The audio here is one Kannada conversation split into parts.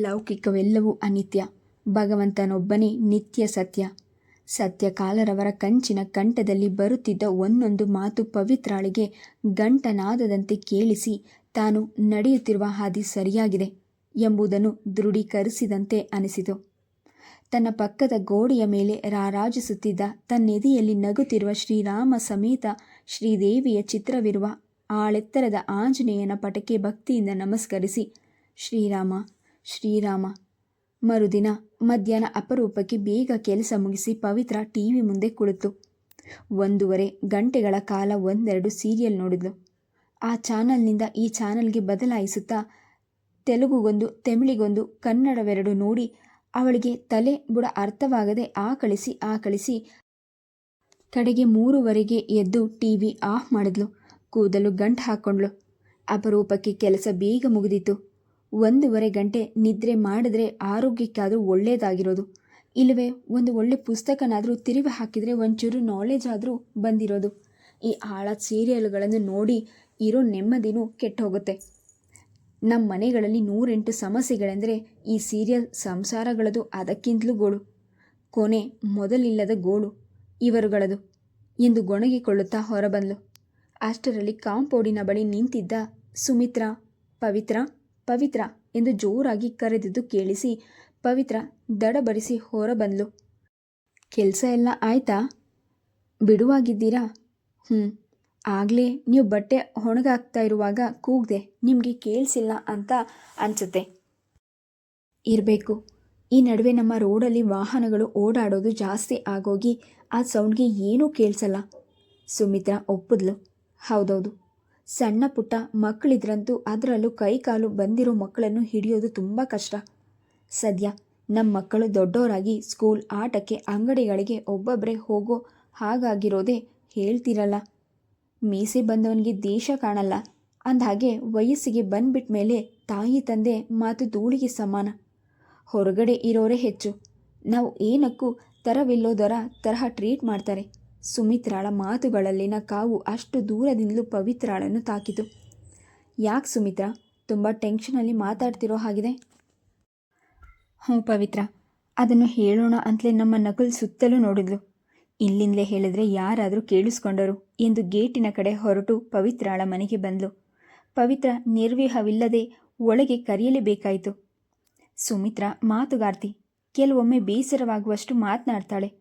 ಲೌಕಿಕವೆಲ್ಲವೂ ಅನಿತ್ಯ. ಭಗವಂತನೊಬ್ಬನೇ ನಿತ್ಯ ಸತ್ಯ. ಸತ್ಯಕಾಲರವರ ಕಂಚಿನ ಕಂಠದಲ್ಲಿ ಬರುತ್ತಿದ್ದ ಒಂದೊಂದು ಮಾತು ಪವಿತ್ರಾಳಿಗೆ ಗಂಟನಾದದಂತೆ ಕೇಳಿಸಿ, ತಾನು ನಡೆಯುತ್ತಿರುವ ಹಾದಿ ಸರಿಯಾಗಿದೆ ಎಂಬುದನ್ನು ದೃಢೀಕರಿಸಿದಂತೆ ಅನಿಸಿತು. ತನ್ನ ಪಕ್ಕದ ಗೋಡೆಯ ಮೇಲೆ ರಾರಾಜಿಸುತ್ತಿದ್ದ ತನ್ನೆದೆಯಲ್ಲಿ ನಗುತ್ತಿರುವ ಶ್ರೀರಾಮ ಸಮೇತ ಶ್ರೀದೇವಿಯ ಚಿತ್ರವಿರುವ ಆಳೆತ್ತರದ ಆಂಜನೇಯನ ಪಟಕ್ಕೆ ಭಕ್ತಿಯಿಂದ ನಮಸ್ಕರಿಸಿ, ಶ್ರೀರಾಮ ಶ್ರೀರಾಮ. ಮರುದಿನ ಮಧ್ಯಾಹ್ನ ಅಪರೂಪಕ್ಕೆ ಬೇಗ ಕೆಲಸ ಮುಗಿಸಿ ಪವಿತ್ರ ಟಿ ವಿ ಮುಂದೆ ಕುಳಿತು. ಒಂದೂವರೆ ಗಂಟೆಗಳ ಕಾಲ ಒಂದೆರಡು ಸೀರಿಯಲ್ ನೋಡಿದ್ಲು. ಆ ಚಾನಲ್ನಿಂದ ಈ ಚಾನಲ್ಗೆ ಬದಲಾಯಿಸುತ್ತಾ ತೆಲುಗುಗೊಂದು, ತಮಿಳಿಗೊಂದು, ಕನ್ನಡವೆರಡು ನೋಡಿ ಅವಳಿಗೆ ತಲೆ ಬುಡ ಅರ್ಥವಾಗದೆ ಆ ಕಳಿಸಿ ಆ ಕಳಿಸಿ ಕಡೆಗೆ ಮೂರುವರೆಗೆ ಎದ್ದು ಟಿ ವಿ ಆಫ್ ಮಾಡಿದ್ಲು. ಕೂದಲು ಗಂಟು ಹಾಕ್ಕೊಂಡ್ಳು. ಅಪರೂಪಕ್ಕೆ ಕೆಲಸ ಬೇಗ ಮುಗಿದಿತ್ತು. ಒಂದೂವರೆ ಗಂಟೆ ನಿದ್ರೆ ಮಾಡಿದ್ರೆ ಆರೋಗ್ಯಕ್ಕಾದರೂ ಒಳ್ಳೆಯದಾಗಿರೋದು ಇಲ್ಲವೇ, ಒಂದು ಒಳ್ಳೆ ಪುಸ್ತಕನಾದರೂ ತಿರುವಿ ಹಾಕಿದರೆ ಒಂಚೂರು ನಾಲೆಜ್ ಆದರೂ ಬಂದಿರೋದು. ಈ ಆಳ ಸೀರಿಯಲ್ಗಳನ್ನು ನೋಡಿ ಇರೋ ನೆಮ್ಮದಿನೂ ಕೆಟ್ಟು ಹೋಗುತ್ತೆ ನಮ್ಮ ಮನೆಗಳಲ್ಲಿ ನೂರೆಂಟು ಸಮಸ್ಯೆಗಳೆಂದರೆ ಈ ಸೀರಿಯಲ್ ಸಂಸಾರಗಳದು ಅದಕ್ಕಿಂತಲೂ ಗೋಳು. ಕೊನೆ ಮೊದಲಿಲ್ಲದ ಗೋಳು ಇವರುಗಳದು. ಎಂದು ಗೊಣಗಿಕೊಳ್ಳುತ್ತಾ ಹೊರಬಂದ್ಲು. ಅಷ್ಟರಲ್ಲಿ ಕಾಂಪೌಂಡಿನ ಬಳಿ ನಿಂತಿದ್ದ ಸುಮಿತ್ರಾ, ಪವಿತ್ರ ಪವಿತ್ರ ಎಂದು ಜೋರಾಗಿ ಕರೆದಿದ್ದು ಕೇಳಿಸಿ, ಪವಿತ್ರ ದಡಬರಿಸಿ ಹೊರಬಂದ್ಲು. ಕೆಲಸ ಎಲ್ಲ ಆಯ್ತಾ? ಬಿಡುವಾಗಿದ್ದೀರಾ? ಹ್ಞೂ ಆಗಲೇ ನೀವು ಬಟ್ಟೆ ಒಣಗಾಕ್ತಾ ಇರುವಾಗ ಕೂಗ್ದೆ, ನಿಮಗೆ ಕೇಳಿಸಿಲ್ಲ ಅಂತ ಅನಿಸುತ್ತೆ. ಇರಬೇಕು. ಈ ನಡುವೆ ನಮ್ಮ ರೋಡಲ್ಲಿ ವಾಹನಗಳು ಓಡಾಡೋದು ಜಾಸ್ತಿ ಆಗೋಗಿ ಆ ಸೌಂಡ್ಗೆ ಏನೂ ಕೇಳಿಸಲ್ಲ. ಸುಮಿತ್ರಾ ಒಪ್ಪಿದ್ಲು. ಹೌದೌದು. ಸಣ್ಣ ಪುಟ್ಟ ಮಕ್ಕಳಿದ್ರಂತೂ ಅದರಲ್ಲೂ ಕೈ ಕಾಲು ಬಂದಿರೋ ಮಕ್ಕಳನ್ನು ಹಿಡಿಯೋದು ತುಂಬ ಕಷ್ಟ. ಸದ್ಯ ನಮ್ಮ ಮಕ್ಕಳು ದೊಡ್ಡವರಾಗಿ ಸ್ಕೂಲ್ ಆಟಕ್ಕೆ ಅಂಗಡಿಗಳಿಗೆ ಒಬ್ಬೊಬ್ಬರೇ ಹೋಗೋ ಹಾಗಾಗಿರೋದೇ ಹೇಳ್ತಿರಲ್ಲ. ಮೀಸೆ ಬಂದವನಿಗೆ ದೇಶ ಕಾಣಲ್ಲ. ಅಂದಹಾಗೆ ವಯಸ್ಸಿಗೆ ಬಂದ್ಬಿಟ್ಮೇಲೆ ತಾಯಿ ತಂದೆ ಮಾತು ಧೂಳಿಗೆ ಸಮಾನ. ಹೊರಗಡೆ ಇರೋರೇ ಹೆಚ್ಚು. ನಾವು ಏನಕ್ಕೂ ತರವಿಲ್ಲೋದರ ತರಹ ಟ್ರೀಟ್ ಮಾಡ್ತಾರೆ. ಸುಮಿತ್ರಾಳ ಮಾತುಗಳಲ್ಲಿನ ಕಾವು ಅಷ್ಟು ದೂರದಿಂದಲೂ ಪವಿತ್ರಾಳನ್ನು ತಾಕಿತು. ಯಾಕೆ ಸುಮಿತ್ರಾ? ತುಂಬ ಟೆನ್ಷನಲ್ಲಿ ಮಾತಾಡ್ತಿರೋ ಹಾಗಿದೆ. ಹ್ಞೂ ಪವಿತ್ರ, ಅದನ್ನು ಹೇಳೋಣ ಅಂತಲೇ ನಮ್ಮ ನಕಲ್ ಸುತ್ತಲೂ ನೋಡಿದ್ಲು. ಇಲ್ಲಿಂದಲೇ ಹೇಳಿದ್ರೆ ಯಾರಾದರೂ ಕೇಳಿಸ್ಕೊಂಡರು ಎಂದು ಗೇಟಿನ ಕಡೆ ಹೊರಟು ಪವಿತ್ರಾಳ ಮನೆಗೆ ಬಂದ್ಲು. ಪವಿತ್ರ, ನಿರ್ವಿಹವಿಲ್ಲದೆ ಒಳಗೆ ಕರೆಯಲೇಬೇಕಾಯಿತು. ಸುಮಿತ್ರ, ಮಾತುಗಾರ್ತಿ, ಕೆಲವೊಮ್ಮೆ ಬೇಸರವಾಗುವಷ್ಟು ಮಾತನಾಡ್ತಾಳೆ.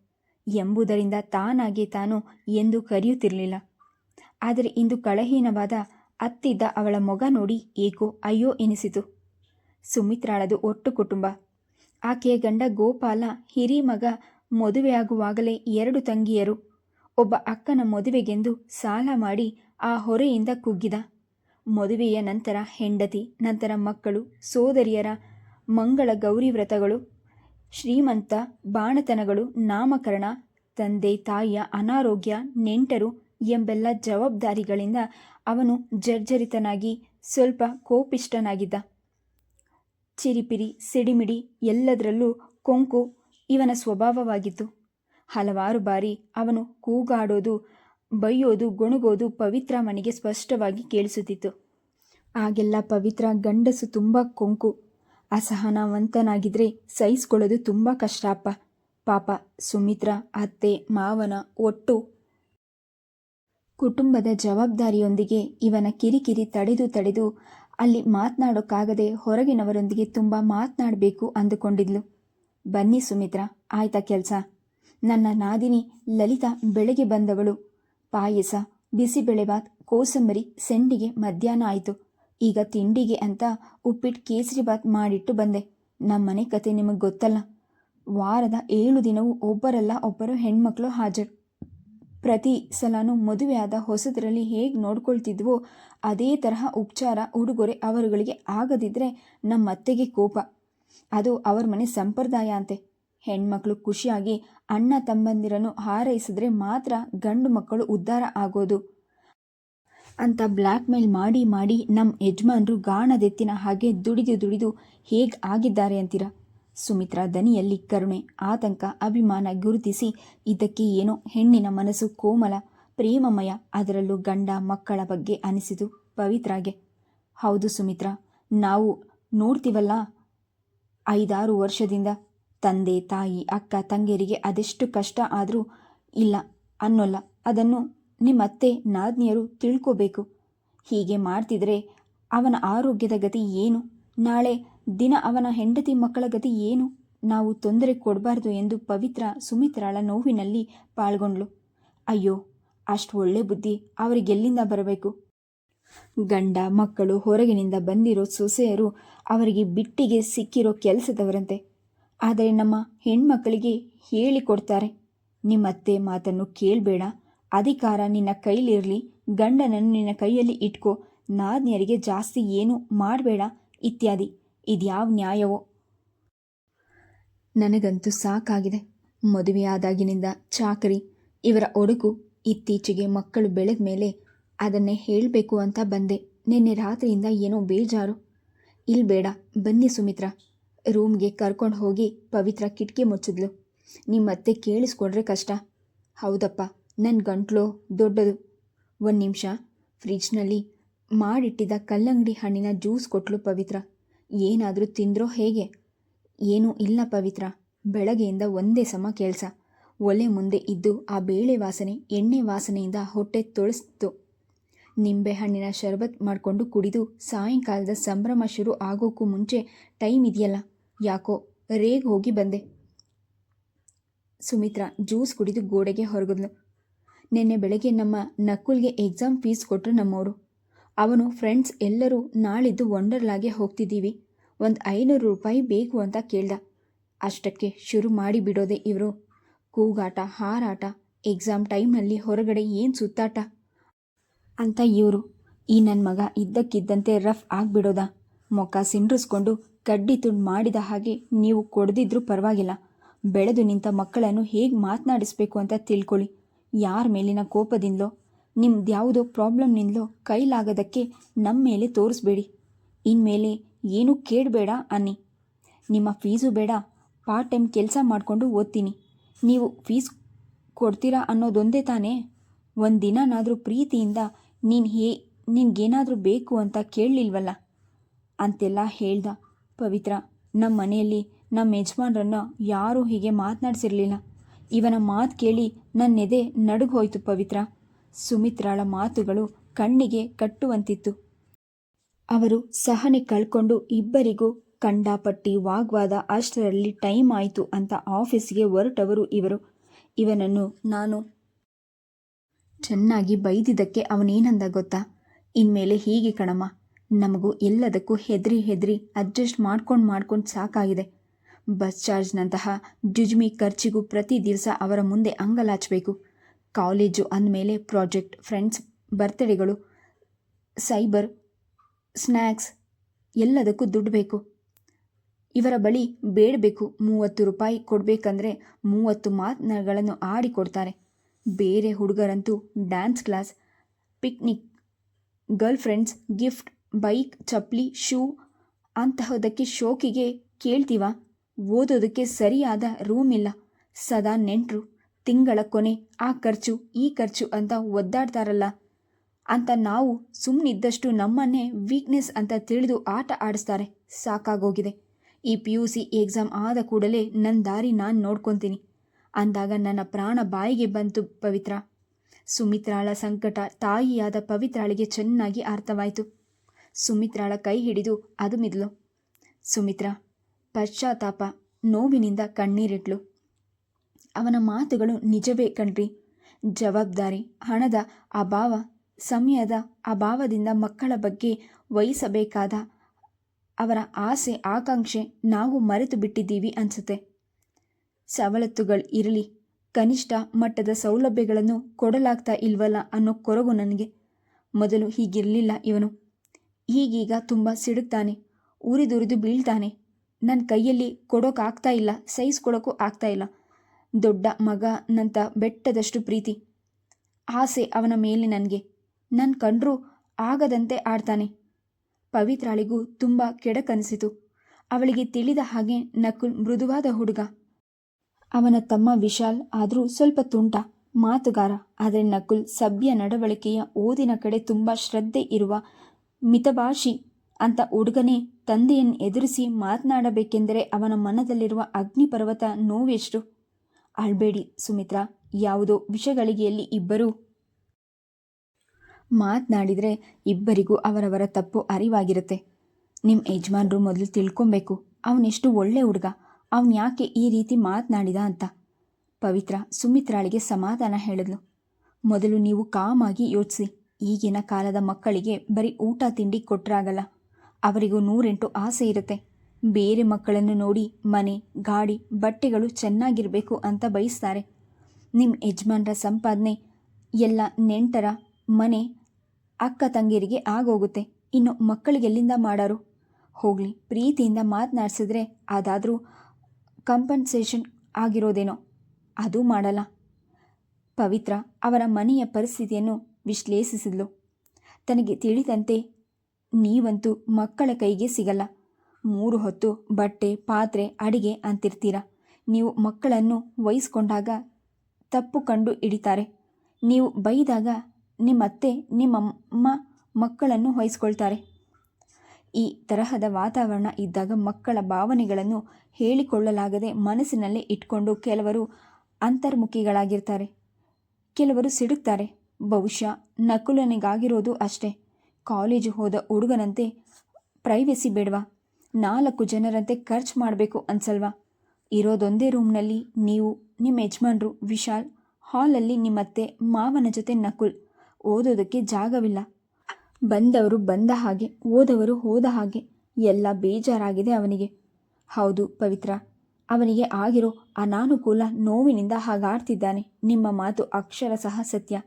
ಎಂಬುದರಿಂದ ತಾನಾಗಿ ತಾನು ಎಂದು ಕರೆಯುತ್ತಿರಲಿಲ್ಲ. ಆದರೆ ಇಂದು ಕಳಹೀನವಾದ ಅತ್ತಿದ್ದ ಅವಳ ಮೊಗ ನೋಡಿ ಏಕೋ, ಅಯ್ಯೋ ಎನಿಸಿತು. ಸುಮಿತ್ರಾಳದು ಒಟ್ಟು ಕುಟುಂಬ. ಆಕೆಯ ಗಂಡ ಗೋಪಾಲ, ಹಿರಿ ಮಗ ಮದುವೆಯಾಗುವಾಗಲೇ ಎರಡು ತಂಗಿಯರು. ಒಬ್ಬ ಅಕ್ಕನ ಮದುವೆಗೆಂದು ಸಾಲ ಮಾಡಿ ಆ ಹೊರೆಯಿಂದ ಕುಗ್ಗಿದ. ಮದುವೆಯ ನಂತರ ಹೆಂಡತಿ, ನಂತರ ಮಕ್ಕಳು, ಸೋದರಿಯರ ಮಂಗಳ ಗೌರಿ ವ್ರತಗಳು. ಶ್ರೀಮಂತ ಬಾಣತನಗಳು ನಾಮಕರಣ, ತಂದೆ, ತಾಯಿಯ ಅನಾರೋಗ್ಯ, ನೆಂಟರು ಎಂಬೆಲ್ಲ ಜವಾಬ್ದಾರಿಗಳಿಂದ ಅವನು ಜರ್ಜರಿತನಾಗಿ ಸ್ವಲ್ಪ ಕೋಪಿಷ್ಟನಾಗಿದ್ದ ಚಿರಿಪಿರಿ, ಸಿಡಿಮಿಡಿ ಎಲ್ಲದರಲ್ಲೂ ಕೊಂಕು ಇವನ ಸ್ವಭಾವವಾಗಿತ್ತು. ಹಲವಾರು ಬಾರಿ ಅವನು ಕೂಗಾಡೋದು, ಬೈಯೋದು, ಗೊಣಗೋದು ಪವಿತ್ರ ಮನೆಗೆ ಸ್ಪಷ್ಟವಾಗಿ ಕೇಳಿಸುತ್ತಿತ್ತು. ಆಗೆಲ್ಲ ಪವಿತ್ರ ಗಂಡಸು ತುಂಬ ಕೊಂಕು. ಅಸಹನವಂತನಾಗಿದ್ರೆ ಸಹಿಸ್ಕೊಳ್ಳೋದು ತುಂಬ ಕಷ್ಟ ಅಪ್ಪ. ಪಾಪ ಸುಮಿತ್ರ, ಅತ್ತೆ, ಮಾವನ ಒಟ್ಟು ಕುಟುಂಬದ ಜವಾಬ್ದಾರಿಯೊಂದಿಗೆ ಇವನ ಕಿರಿಕಿರಿ ತಡೆದು ತಡೆದು ಅಲ್ಲಿ ಮಾತನಾಡೋಕ್ಕಾಗದೆ ಹೊರಗಿನವರೊಂದಿಗೆ ತುಂಬ ಮಾತನಾಡಬೇಕು ಅಂದುಕೊಂಡಿದ್ಲು. ಬನ್ನಿ ಸುಮಿತ್ರ, ಆಯ್ತಾ ಕೆಲಸ? ನನ್ನ ನಾದಿನಿ ಲಲಿತಾ ಬೆಳಗ್ಗೆ ಬಂದವಳು. ಪಾಯಸ ಬಿಸಿಬೇಳೆಬಾತ್ ಕೋಸಂಬರಿ, ಸೆಂಡಿಗೆ ಮಧ್ಯಾಹ್ನ ಆಯಿತು. ಈಗ ತಿಂಡಿಗೆ ಅಂತ ಉಪ್ಪಿಟ್ಟು ಕೇಸರಿಬಾತ್ ಮಾಡಿಟ್ಟು ಬಂದೆ. ನಮ್ಮನೆ ಕತೆ ನಿಮಗೆ ಗೊತ್ತಲ್ಲ. ವಾರದ ಏಳು ದಿನವೂ ಒಬ್ಬರಲ್ಲ ಒಬ್ಬರು ಹೆಣ್ಮಕ್ಳು ಹಾಜರು. ಪ್ರತಿ ಸಲನು ಮದುವೆಯಾದ ಹೊಸದರಲ್ಲಿ ಹೇಗೆ ನೋಡ್ಕೊಳ್ತಿದ್ವೋ ಅದೇ ತರಹ ಉಪಚಾರ, ಉಡುಗೊರೆ ಅವರುಗಳಿಗೆ ಆಗದಿದ್ದರೆ ನಮ್ಮ ಅತ್ತೆಗೆ ಕೋಪ. ಅದು ಅವರ ಮನೆ ಸಂಪ್ರದಾಯ ಅಂತೆ. ಹೆಣ್ಮಕ್ಳು ಖುಷಿಯಾಗಿ ಅಣ್ಣ, ತಮ್ಮಂದಿರನ್ನು ಹಾರೈಸಿದ್ರೆ ಮಾತ್ರ ಗಂಡು ಮಕ್ಕಳು ಉದ್ಧಾರ ಆಗೋದು. ಅಂತ ಬ್ಲ್ಯಾಕ್ ಮೇಲ್ ಮಾಡಿ ಮಾಡಿ ನಮ್ಮ ಯಜಮಾನರು ಗಾಣದೆತ್ತಿನ ಹಾಗೆ ದುಡಿದು ದುಡಿದು ಹೇಗೆ ಆಗಿದ್ದಾರೆ ಅಂತೀರ? ಸುಮಿತ್ರಾ ದನಿಯಲ್ಲಿ ಕರುಣೆ, ಆತಂಕ, ಅಭಿಮಾನ ಗುರುತಿಸಿ ಇದಕ್ಕೆ ಏನೋ ಹೆಣ್ಣಿನ ಮನಸ್ಸು ಕೋಮಲ, ಪ್ರೇಮಮಯ, ಅದರಲ್ಲೂ ಗಂಡ ಮಕ್ಕಳ ಬಗ್ಗೆ ಅನಿಸಿತು ಪವಿತ್ರಾಗೆ. ಹೌದು ಸುಮಿತ್ರಾ, ನಾವು ನೋಡ್ತೀವಲ್ಲ, ಐದಾರು ವರ್ಷದಿಂದ ತಂದೆ, ತಾಯಿ, ಅಕ್ಕ, ತಂಗಿಯರಿಗೆ ಅದೆಷ್ಟು ಕಷ್ಟ ಆದರೂ ಇಲ್ಲ ಅನ್ನೋಲ್ಲ, ಅದನ್ನು ನಿಮ್ಮತ್ತೆ ನಾದ್ನಿಯರು ತಿಳ್ಕೋಬೇಕು. ಹೀಗೆ ಮಾಡ್ತಿದ್ರೆ ಅವನ ಆರೋಗ್ಯದ ಗತಿ ಏನು? ನಾಳೆ ದಿನ ಅವನ ಹೆಂಡತಿ ಮಕ್ಕಳ ಗತಿ ಏನು? ನಾವು ತೊಂದರೆ ಕೊಡಬಾರ್ದು ಎಂದು ಪವಿತ್ರ ಸುಮಿತ್ರಾಳ ನೋವಿನಲ್ಲಿ ಪಾಲ್ಗೊಂಡ್ಳು. ಅಯ್ಯೋ, ಅಷ್ಟು ಒಳ್ಳೆ ಬುದ್ಧಿ ಅವರಿಗೆಲ್ಲಿಂದ ಬರಬೇಕು? ಗಂಡ ಮಕ್ಕಳು ಹೊರಗಿನಿಂದ ಬಂದಿರೋ ಸೊಸೆಯರು ಅವರಿಗೆ ಬಿಟ್ಟಿಗೆ ಸಿಕ್ಕಿರೋ ಕೆಲಸದವರಂತೆ. ಆದರೆ ನಮ್ಮ ಹೆಣ್ಮಕ್ಕಳಿಗೆ ಹೇಳಿಕೊಡ್ತಾರೆ. ನಿಮ್ಮತ್ತೆ ಮಾತನ್ನು ಕೇಳಬೇಡ. ಅಧಿಕಾರ ನಿನ್ನ ಕೈಲಿರಲಿ, ಗಂಡನನ್ನು ನಿನ್ನ ಕೈಯಲ್ಲಿ ಇಟ್ಕೋ. ನಾದ್ನಿಯರಿಗೆ ಜಾಸ್ತಿ ಏನು ಮಾಡಬೇಡ ಇತ್ಯಾದಿ. ಇದ್ಯಾವ ನ್ಯಾಯವೋ? ನನಗಂತೂ ಸಾಕಾಗಿದೆ. ಮದುವೆಯಾದಾಗಿನಿಂದ ಚಾಕರಿ, ಇವರ ಒಡಕು ಇತ್ತೀಚೆಗೆ ಮಕ್ಕಳು ಬೆಳೆದ ಮೇಲೆ ಅದನ್ನೇ ಹೇಳಬೇಕು ಅಂತ ಬಂದೆ. ನಿನ್ನೆ ರಾತ್ರಿಯಿಂದ ಏನೋ ಬೇಜಾರು. ಇಲ್ಲಿ ಬೇಡ, ಬನ್ನಿ ಸುಮಿತ್ರ. ರೂಮ್ಗೆ ಕರ್ಕೊಂಡು ಹೋಗಿ ಪವಿತ್ರ ಕಿಟಕಿ ಮುಚ್ಚಿದ್ಲು. ನಿಮ್ಮತ್ತೆ ಕೇಳಿಸ್ಕೊಡ್ರೆ ಕಷ್ಟ. ಹೌದಪ್ಪ. ನನ್ನ ಗಂಟ್ಲು ದೊಡ್ಡದು. ಒಂದು ನಿಮಿಷ. ಫ್ರಿಜ್ನಲ್ಲಿ ಮಾಡಿಟ್ಟಿದ್ದ ಕಲ್ಲಂಗಡಿ ಹಣ್ಣಿನ ಜ್ಯೂಸ್ ಕೊಟ್ಲು ಪವಿತ್ರ. ಏನಾದರೂ ತಿಂದ್ರೋ ಹೇಗೆ? ಏನೂ ಇಲ್ಲ ಪವಿತ್ರ. ಬೆಳಗ್ಗೆಯಿಂದ ಒಂದೇ ಸಮ ಕೆಲಸ. ಒಲೆ ಮುಂದೆ ಇದ್ದು ಆ ಬೇಳೆ ವಾಸನೆ, ಎಣ್ಣೆ ವಾಸನೆಯಿಂದ ಹೊಟ್ಟೆ ತೊಳಸ್ತು. ನಿಂಬೆಹಣ್ಣಿನ ಶರಬತ್ ಮಾಡಿಕೊಂಡು ಕುಡಿದು ಸಾಯಂಕಾಲದ ಸಂಭ್ರಮ ಶುರು ಆಗೋಕ್ಕೂ ಮುಂಚೆ ಟೈಮ್ ಇದೆಯಲ್ಲ, ಯಾಕೋ ರೇಗ್ ಹೋಗಿ ಬಂದೆ. ಸುಮಿತ್ರಾ ಜ್ಯೂಸ್ ಕುಡಿದು ಗೋಡೆಗೆ ಹೊರಗಿದ್ಲು. ನಿನ್ನೆ ಬೆಳಗ್ಗೆ ನಮ್ಮ ನಕುಲ್ಗೆ ಎಕ್ಸಾಮ್ ಫೀಸ್ ಕೊಟ್ಟರು ನಮ್ಮವರು. ಅವನು ಫ್ರೆಂಡ್ಸ್ ಎಲ್ಲರೂ ನಾಳಿದ್ದು ವಂಡರ್ಲಾಗೆ ಹೋಗ್ತಿದ್ದೀವಿ. ಒಂದು ಐನೂರು ರೂಪಾಯಿ ಬೇಕು ಅಂತ ಕೇಳ್ದ. ಅಷ್ಟಕ್ಕೆ ಶುರು ಮಾಡಿ ಬಿಡೋದೆ ಇವರು. ಕೂಗಾಟ, ಹಾರಾಟ ಎಕ್ಸಾಮ್ ಟೈಮ್ನಲ್ಲಿ ಹೊರಗಡೆ ಏನು ಸುತ್ತಾಟ? ಅಂತ ಇವರು. ಈ ನನ್ನ ಮಗ ಇದ್ದಕ್ಕಿದ್ದಂತೆ ರಫ್ ಆಗಿಬಿಡೋದ. ಮೊಕ್ಕ ಸಿಂಡ್ರಿಸ್ಕೊಂಡು ಕಡ್ಡಿ ತುಂಡು ಮಾಡಿದ ಹಾಗೆ ನೀವು ಕೊಡದಿದ್ರೂ ಪರವಾಗಿಲ್ಲ. ಬೆಳೆದು ನಿಂತ ಮಕ್ಕಳನ್ನು ಹೇಗೆ ಮಾತನಾಡಿಸ್ಬೇಕು ಅಂತ ತಿಳ್ಕೊಳ್ಳಿ. ಯಾರ ಮೇಲಿನ ಕೋಪದಿಂದಲೋ ನಿಮ್ದ್ಯಾವುದೋ ಪ್ರಾಬ್ಲಮ್ನಿಂದಲೋ ಕೈಲಾಗದಕ್ಕೆ ನಮ್ಮ ಮೇಲೆ ತೋರಿಸ್ಬೇಡಿ. ಇನ್ಮೇಲೆ ಏನೂ ಕೇಳಬೇಡ ಅನ್ನಿ. ನಿಮ್ಮ ಫೀಸು ಬೇಡ, ಪಾರ್ಟ್ ಟೈಮ್ ಕೆಲಸ ಮಾಡಿಕೊಂಡು ಓದ್ತೀನಿ. ನೀವು ಫೀಸ್ ಕೊಡ್ತೀರಾ ಅನ್ನೋದೊಂದೇ ತಾನೇ? ಒಂದು ದಿನನಾದರೂ ಪ್ರೀತಿಯಿಂದ ನೀನು ಹೇ, ನಿನಗೇನಾದರೂ ಬೇಕು ಅಂತ ಕೇಳಲಿಲ್ವಲ್ಲ? ಅಂತೆಲ್ಲ ಹೇಳ್ದ ಪವಿತ್ರ. ನಮ್ಮ ಮನೆಯಲ್ಲಿ ನಮ್ಮ ಯಜಮಾನ್ರನ್ನು ಯಾರೂ ಹೀಗೆ ಮಾತನಾಡಿಸಿರಲಿಲ್ಲ. ಇವನ ಮಾತು ಕೇಳಿ ನನ್ನೆದೆ ನಡುಗೋಯ್ತು ಪವಿತ್ರ. ಸುಮಿತ್ರಾಳ ಮಾತುಗಳು ಕಣ್ಣಿಗೆ ಕಟ್ಟುವಂತಿತ್ತು. ಅವರು ಸಹನೆ ಕಳ್ಕೊಂಡು ಇಬ್ಬರಿಗೂ ಕಂಡಾಪಟ್ಟಿ ವಾಗ್ವಾದ ಅಷ್ಟರಲ್ಲಿ ಟೈಮ್ ಆಯಿತು ಅಂತ ಆಫೀಸ್ಗೆ ಹೊರಟವರು ಇವರು. ಇವನನ್ನು ನಾನು ಚೆನ್ನಾಗಿ ಬೈದಿದ್ದಕ್ಕೆ ಅವನೇನಂದ ಗೊತ್ತಾ? ಇನ್ಮೇಲೆ ಹೀಗೆ ಕಣಮ್ಮ, ನಮಗೂ ಎಲ್ಲದಕ್ಕೂ ಹೆದರಿ ಹೆದರಿ ಅಡ್ಜಸ್ಟ್ ಮಾಡ್ಕೊಂಡು ಮಾಡ್ಕೊಂಡು ಸಾಕಾಗಿದೆ. ಬಸ್ ಚಾರ್ಜ್ನಂತಹ ಜುಜ್ಮಿ ಖರ್ಚಿಗೂ ಪ್ರತಿ ದಿವಸ ಅವರ ಮುಂದೆ ಅಂಗಲಾಚಬೇಕು. ಕಾಲೇಜು ಅಂದಮೇಲೆ ಪ್ರಾಜೆಕ್ಟ್ ಫ್ರೆಂಡ್ಸ್, ಬರ್ತ್ಡೇಗಳು, ಸೈಬರ್ ಸ್ನ್ಯಾಕ್ಸ್ ಎಲ್ಲದಕ್ಕೂ ದುಡ್ಡು ಬೇಕು. ಇವರ ಬಳಿ ಬೇಡಬೇಕು. ಮೂವತ್ತು ರೂಪಾಯಿ ಕೊಡಬೇಕಂದ್ರೆ ಮೂವತ್ತು ಮಾತುಗಳನ್ನು ಆಡಿಕೊಡ್ತಾರೆ ಬೇರೆ ಹುಡುಗರಂತೂ dance class, picnic girl friends gift, bike, ಚಪ್ಪಲಿ, ಶೂ ಅಂತಹದಕ್ಕೆ ಶೋಕಿಗೆ ಕೇಳ್ತೀವ? ಓದೋದಕ್ಕೆ ಸರಿಯಾದ ರೂಮ್ ಇಲ್ಲ. ಸದಾ ನೆಂಟರು, ತಿಂಗಳ ಕೊನೆ, ಆ ಖರ್ಚು, ಈ ಖರ್ಚು ಅಂತ ಒದ್ದಾಡ್ತಾರಲ್ಲ. ಅಂತ ನಾವು ಸುಮ್ಮನಿದ್ದಷ್ಟು ನಮ್ಮನ್ನೇ ವೀಕ್ನೆಸ್ ಅಂತ ತಿಳಿದು ಆಟ ಆಡಿಸ್ತಾರೆ. ಸಾಕಾಗೋಗಿದೆ. ಈ ಪಿ ಯು ಸಿ ಎಕ್ಸಾಮ್ ಆದ ಕೂಡಲೇ ನನ್ನ ದಾರಿ ನಾನು ನೋಡ್ಕೊತೀನಿ. ಅಂದಾಗ ನನ್ನ ಪ್ರಾಣ ಬಾಯಿಗೆ ಬಂತು ಪವಿತ್ರ. ಸುಮಿತ್ರಾಳ ಸಂಕಟ ತಾಯಿಯಾದ ಪವಿತ್ರಾಳಿಗೆ ಚೆನ್ನಾಗಿ ಅರ್ಥವಾಯಿತು. ಸುಮಿತ್ರಾಳ ಕೈ ಹಿಡಿದು ಅದು ಮಿದ್ಲು. ಸುಮಿತ್ರ ಪಶ್ಚಾತ್ತಾಪ, ನೋವಿನಿಂದ ಕಣ್ಣೀರಿಟ್ಲು. ಅವನ ಮಾತುಗಳು ನಿಜವೇ ಕಣ್ರಿ. ಜವಾಬ್ದಾರಿ, ಹಣದ ಅಭಾವ, ಸಮಯದ ಅಭಾವದಿಂದ ಮಕ್ಕಳ ಬಗ್ಗೆ ವಹಿಸಬೇಕಾದ ಅವರ ಆಸೆ, ಆಕಾಂಕ್ಷೆ ನಾವು ಮರೆತು ಬಿಟ್ಟಿದ್ದೀವಿ ಅನಿಸುತ್ತೆ. ಸವಲತ್ತುಗಳು ಇರಲಿ. ಕನಿಷ್ಠ ಮಟ್ಟದ ಸೌಲಭ್ಯಗಳನ್ನು ಕೊಡಲಾಗ್ತಾ ಇಲ್ವಲ್ಲ ಅನ್ನೋ ಕೊರಗು ನನಗೆ. ಮೊದಲು ಹೀಗಿರಲಿಲ್ಲ ಇವನು. ಈಗೀಗ ತುಂಬ ಸಿಡುಕ್ತಾನೆ ಉರಿದುರಿದು ಬೀಳ್ತಾನೆ. ನನ್ನ ಕೈಯಲ್ಲಿ ಕೊಡೋಕ್ಕಾಗ್ತಾ ಇಲ್ಲ ಸೈಜ್ ಕೊಡೋಕ್ಕೂ ಆಗ್ತಾ ಇಲ್ಲ. ದೊಡ್ಡ ಮಗನಂತ ಬೆಟ್ಟದಷ್ಟು ಪ್ರೀತಿ. ಆಸೆ ಅವನ ಮೇಲೆ ನನಗೆ. ನನ್ನ ಕಂಡ್ರೂ ಆಗದಂತೆ ಆಡ್ತಾನೆ. ಪವಿತ್ರಾಳಿಗೂ ತುಂಬ ಕೆಡಕನಿಸಿತು. ಅವಳಿಗೆ ತಿಳಿದ ಹಾಗೆ ನಕುಲ್ ಮೃದುವಾದ ಹುಡುಗ. ಅವನ ತಮ್ಮ ವಿಶಾಲ್ ಆದರೂ ಸ್ವಲ್ಪ ತುಂಟ, ಮಾತುಗಾರ. ಆದರೆ ನಕುಲ್ ಸಭ್ಯ ನಡವಳಿಕೆಯ ಓದಿನ ಕಡೆ ತುಂಬ ಶ್ರದ್ಧೆ ಇರುವ ಮಿತಭಾಷಿ ಅಂತ ಹುಡುಗನೇ ತಂದೆಯನ್ನು ಎದುರಿಸಿ ಮಾತನಾಡಬೇಕೆಂದರೆ ಅವನ ಮನದಲ್ಲಿರುವ ಅಗ್ನಿಪರ್ವತ ನೋವೆಷ್ಟು? ಅಳ್ಬೇಡಿ ಸುಮಿತ್ರಾ, ಯಾವುದೋ ವಿಷಗಳಿಗೆಯಲ್ಲಿ ಇಬ್ಬರೂ. ಮಾತನಾಡಿದರೆ ಇಬ್ಬರಿಗೂ ಅವರವರ ತಪ್ಪು ಅರಿವಾಗಿರುತ್ತೆ. ನಿಮ್ಮ ಯಜಮಾನ್ರು ಮೊದಲು ತಿಳ್ಕೊಬೇಕು, ಅವನೆಷ್ಟು ಒಳ್ಳೆ ಹುಡುಗ, ಅವನು ಯಾಕೆ ಈ ರೀತಿ ಮಾತನಾಡಿದ ಅಂತ. ಪವಿತ್ರ ಸುಮಿತ್ರಾಳಿಗೆ ಸಮಾಧಾನ ಹೇಳಿದ್ಲು. ಮೊದಲು ನೀವು ಕಾಮಾಗಿ ಯೋಚಿಸಿ, ಈಗಿನ ಕಾಲದ ಮಕ್ಕಳಿಗೆ ಬರೀ ಊಟ ತಿಂಡಿ ಕೊಟ್ಟರಾಗಲ್ಲ ಅವರಿಗೂ ನೂರೆಂಟು ಆಸೆ ಇರುತ್ತೆ. ಬೇರೆ ಮಕ್ಕಳನ್ನು ನೋಡಿ ಮನೆ, ಗಾಡಿ, ಬಟ್ಟೆಗಳು ಚೆನ್ನಾಗಿರಬೇಕು ಅಂತ ಬಯಸ್ತಾರೆ. ನಿಮ್ಮ ಯಜಮಾನ್ರ ಸಂಪಾದನೆ, ಎಲ್ಲ ನೆಂಟರ ಮನೆ, ಅಕ್ಕ ತಂಗಿಯರಿಗೆ ಆಗೋಗುತ್ತೆ. ಇನ್ನು ಮಕ್ಕಳಿಗೆಲ್ಲಿಂದ ಮಾಡಾರು? ಹೋಗಲಿ, ಪ್ರೀತಿಯಿಂದ ಮಾತನಾಡಿಸಿದ್ರೆ ಅದಾದರೂ ಕಂಪನ್ಸೇಷನ್ ಆಗಿರೋದೇನೋ? ಅದು ಮಾಡಲ್ಲ. ಪವಿತ್ರ ಅವರ ಮನೆಯ ಪರಿಸ್ಥಿತಿಯನ್ನು ವಿಶ್ಲೇಷಿಸಿದ್ಲು. ತನಗೆ ತಿಳಿದಂತೆ ನೀವಂತೂ ಮಕ್ಕಳ ಕೈಗೆ ಸಿಗಲ್ಲ. ಮೂರು ಹೊತ್ತು ಬಟ್ಟೆ, ಪಾತ್ರೆ, ಅಡಿಗೆ ಅಂತಿರ್ತೀರ? ನೀವು ಮಕ್ಕಳನ್ನು ವಹಿಸ್ಕೊಂಡಾಗ ತಪ್ಪು ಕಂಡು ಹಿಡಿತಾರೆ. ನೀವು ಬೈದಾಗ ನಿಮ್ಮತ್ತೆ ನಿಮ್ಮಮ್ಮ ಮಕ್ಕಳನ್ನು ವಹಿಸ್ಕೊಳ್ತಾರೆ. ಈ ತರಹದ ವಾತಾವರಣ ಇದ್ದಾಗ ಮಕ್ಕಳ ಭಾವನೆಗಳನ್ನು ಹೇಳಿಕೊಳ್ಳಲಾಗದೆ ಮನಸ್ಸಿನಲ್ಲೇ ಇಟ್ಕೊಂಡು ಕೆಲವರು ಅಂತರ್ಮುಖಿಗಳಾಗಿರ್ತಾರೆ. ಕೆಲವರು ಸಿಡುತ್ತಾರೆ. ಬಹುಶಃ ನಕುಲನಿಗಾಗಿರೋದು ಅಷ್ಟೇ. ಕಾಲೇಜು ಹೋದ ಹುಡುಗನಂತೆ, ಪ್ರೈವೆಸಿ ಬೇಡವಾ? ನಾಲ್ಕು ಜನರಂತೆ ಖರ್ಚು ಮಾಡಬೇಕು ಅನ್ಸಲ್ವಾ? ಇರೋದೊಂದೇ ರೂಮ್ನಲ್ಲಿ ನೀವು ನಿಮ್ಮ ಯಜಮಾನ್ರು ವಿಶಾಲ್, ಹಾಲಲ್ಲಿ ನಿಮ್ಮತ್ತೆ ಮಾವನ ಜೊತೆ ನಕುಲ್, ಓದೋದಕ್ಕೆ ಜಾಗವಿಲ್ಲ. ಬಂದವರು ಬಂದ ಹಾಗೆ, ಓದವರು ಹೋದ ಹಾಗೆ, ಎಲ್ಲ ಬೇಜಾರಾಗಿದೆ ಅವನಿಗೆ. ಹೌದು ಪವಿತ್ರ, ಅವನಿಗೆ ಆಗಿರೋ ಅನಾನುಕೂಲ ನೋವಿನಿಂದ ಹಾಗಾಡ್ತಿದ್ದಾನೆ. ನಿಮ್ಮ ಮಾತು ಅಕ್ಷರ ಸಹ ಸತ್ಯ.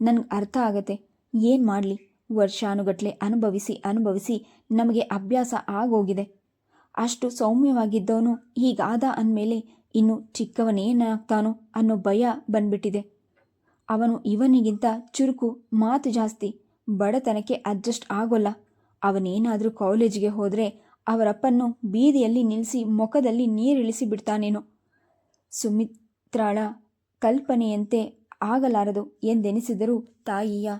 ನನಗೆ ಅರ್ಥ ಆಗತ್ತೆ. ಏನು ಮಾಡಲಿ? ವರ್ಷಾನುಗಟ್ಲೆ ಅನುಭವಿಸಿ ಅನುಭವಿಸಿ ನಮಗೆ ಅಭ್ಯಾಸ ಆಗೋಗಿದೆ. ಅಷ್ಟು ಸೌಮ್ಯವಾಗಿದ್ದವನು ಹೀಗಾದ ಅಂದಮೇಲೆ ಇನ್ನು ಚಿಕ್ಕವನೇನಾಗ್ತಾನೋ ಅನ್ನೋ ಭಯ ಬಂದ್ಬಿಟ್ಟಿದೆ. ಅವನು ಇವನಿಗಿಂತ ಚುರುಕು ಮಾತು ಜಾಸ್ತಿ, ಬಡತನಕ್ಕೆ ಅಡ್ಜಸ್ಟ್ ಆಗೋಲ್ಲ. ಅವನೇನಾದರೂ ಕಾಲೇಜಿಗೆ ಹೋದರೆ ಅವರಪ್ಪನ್ನು ಬೀದಿಯಲ್ಲಿ ನಿಲ್ಲಿಸಿ ಮುಖದಲ್ಲಿ ನೀರಿಳಿಸಿ ಬಿಡ್ತಾನೇನೋ. ಸುಮಿತ್ರಾಳ ಕಲ್ಪನೆಯಂತೆ ಆಗಲಾರದು ಎಂದೆನಿಸಿದರೂ ತಾಯಿಯ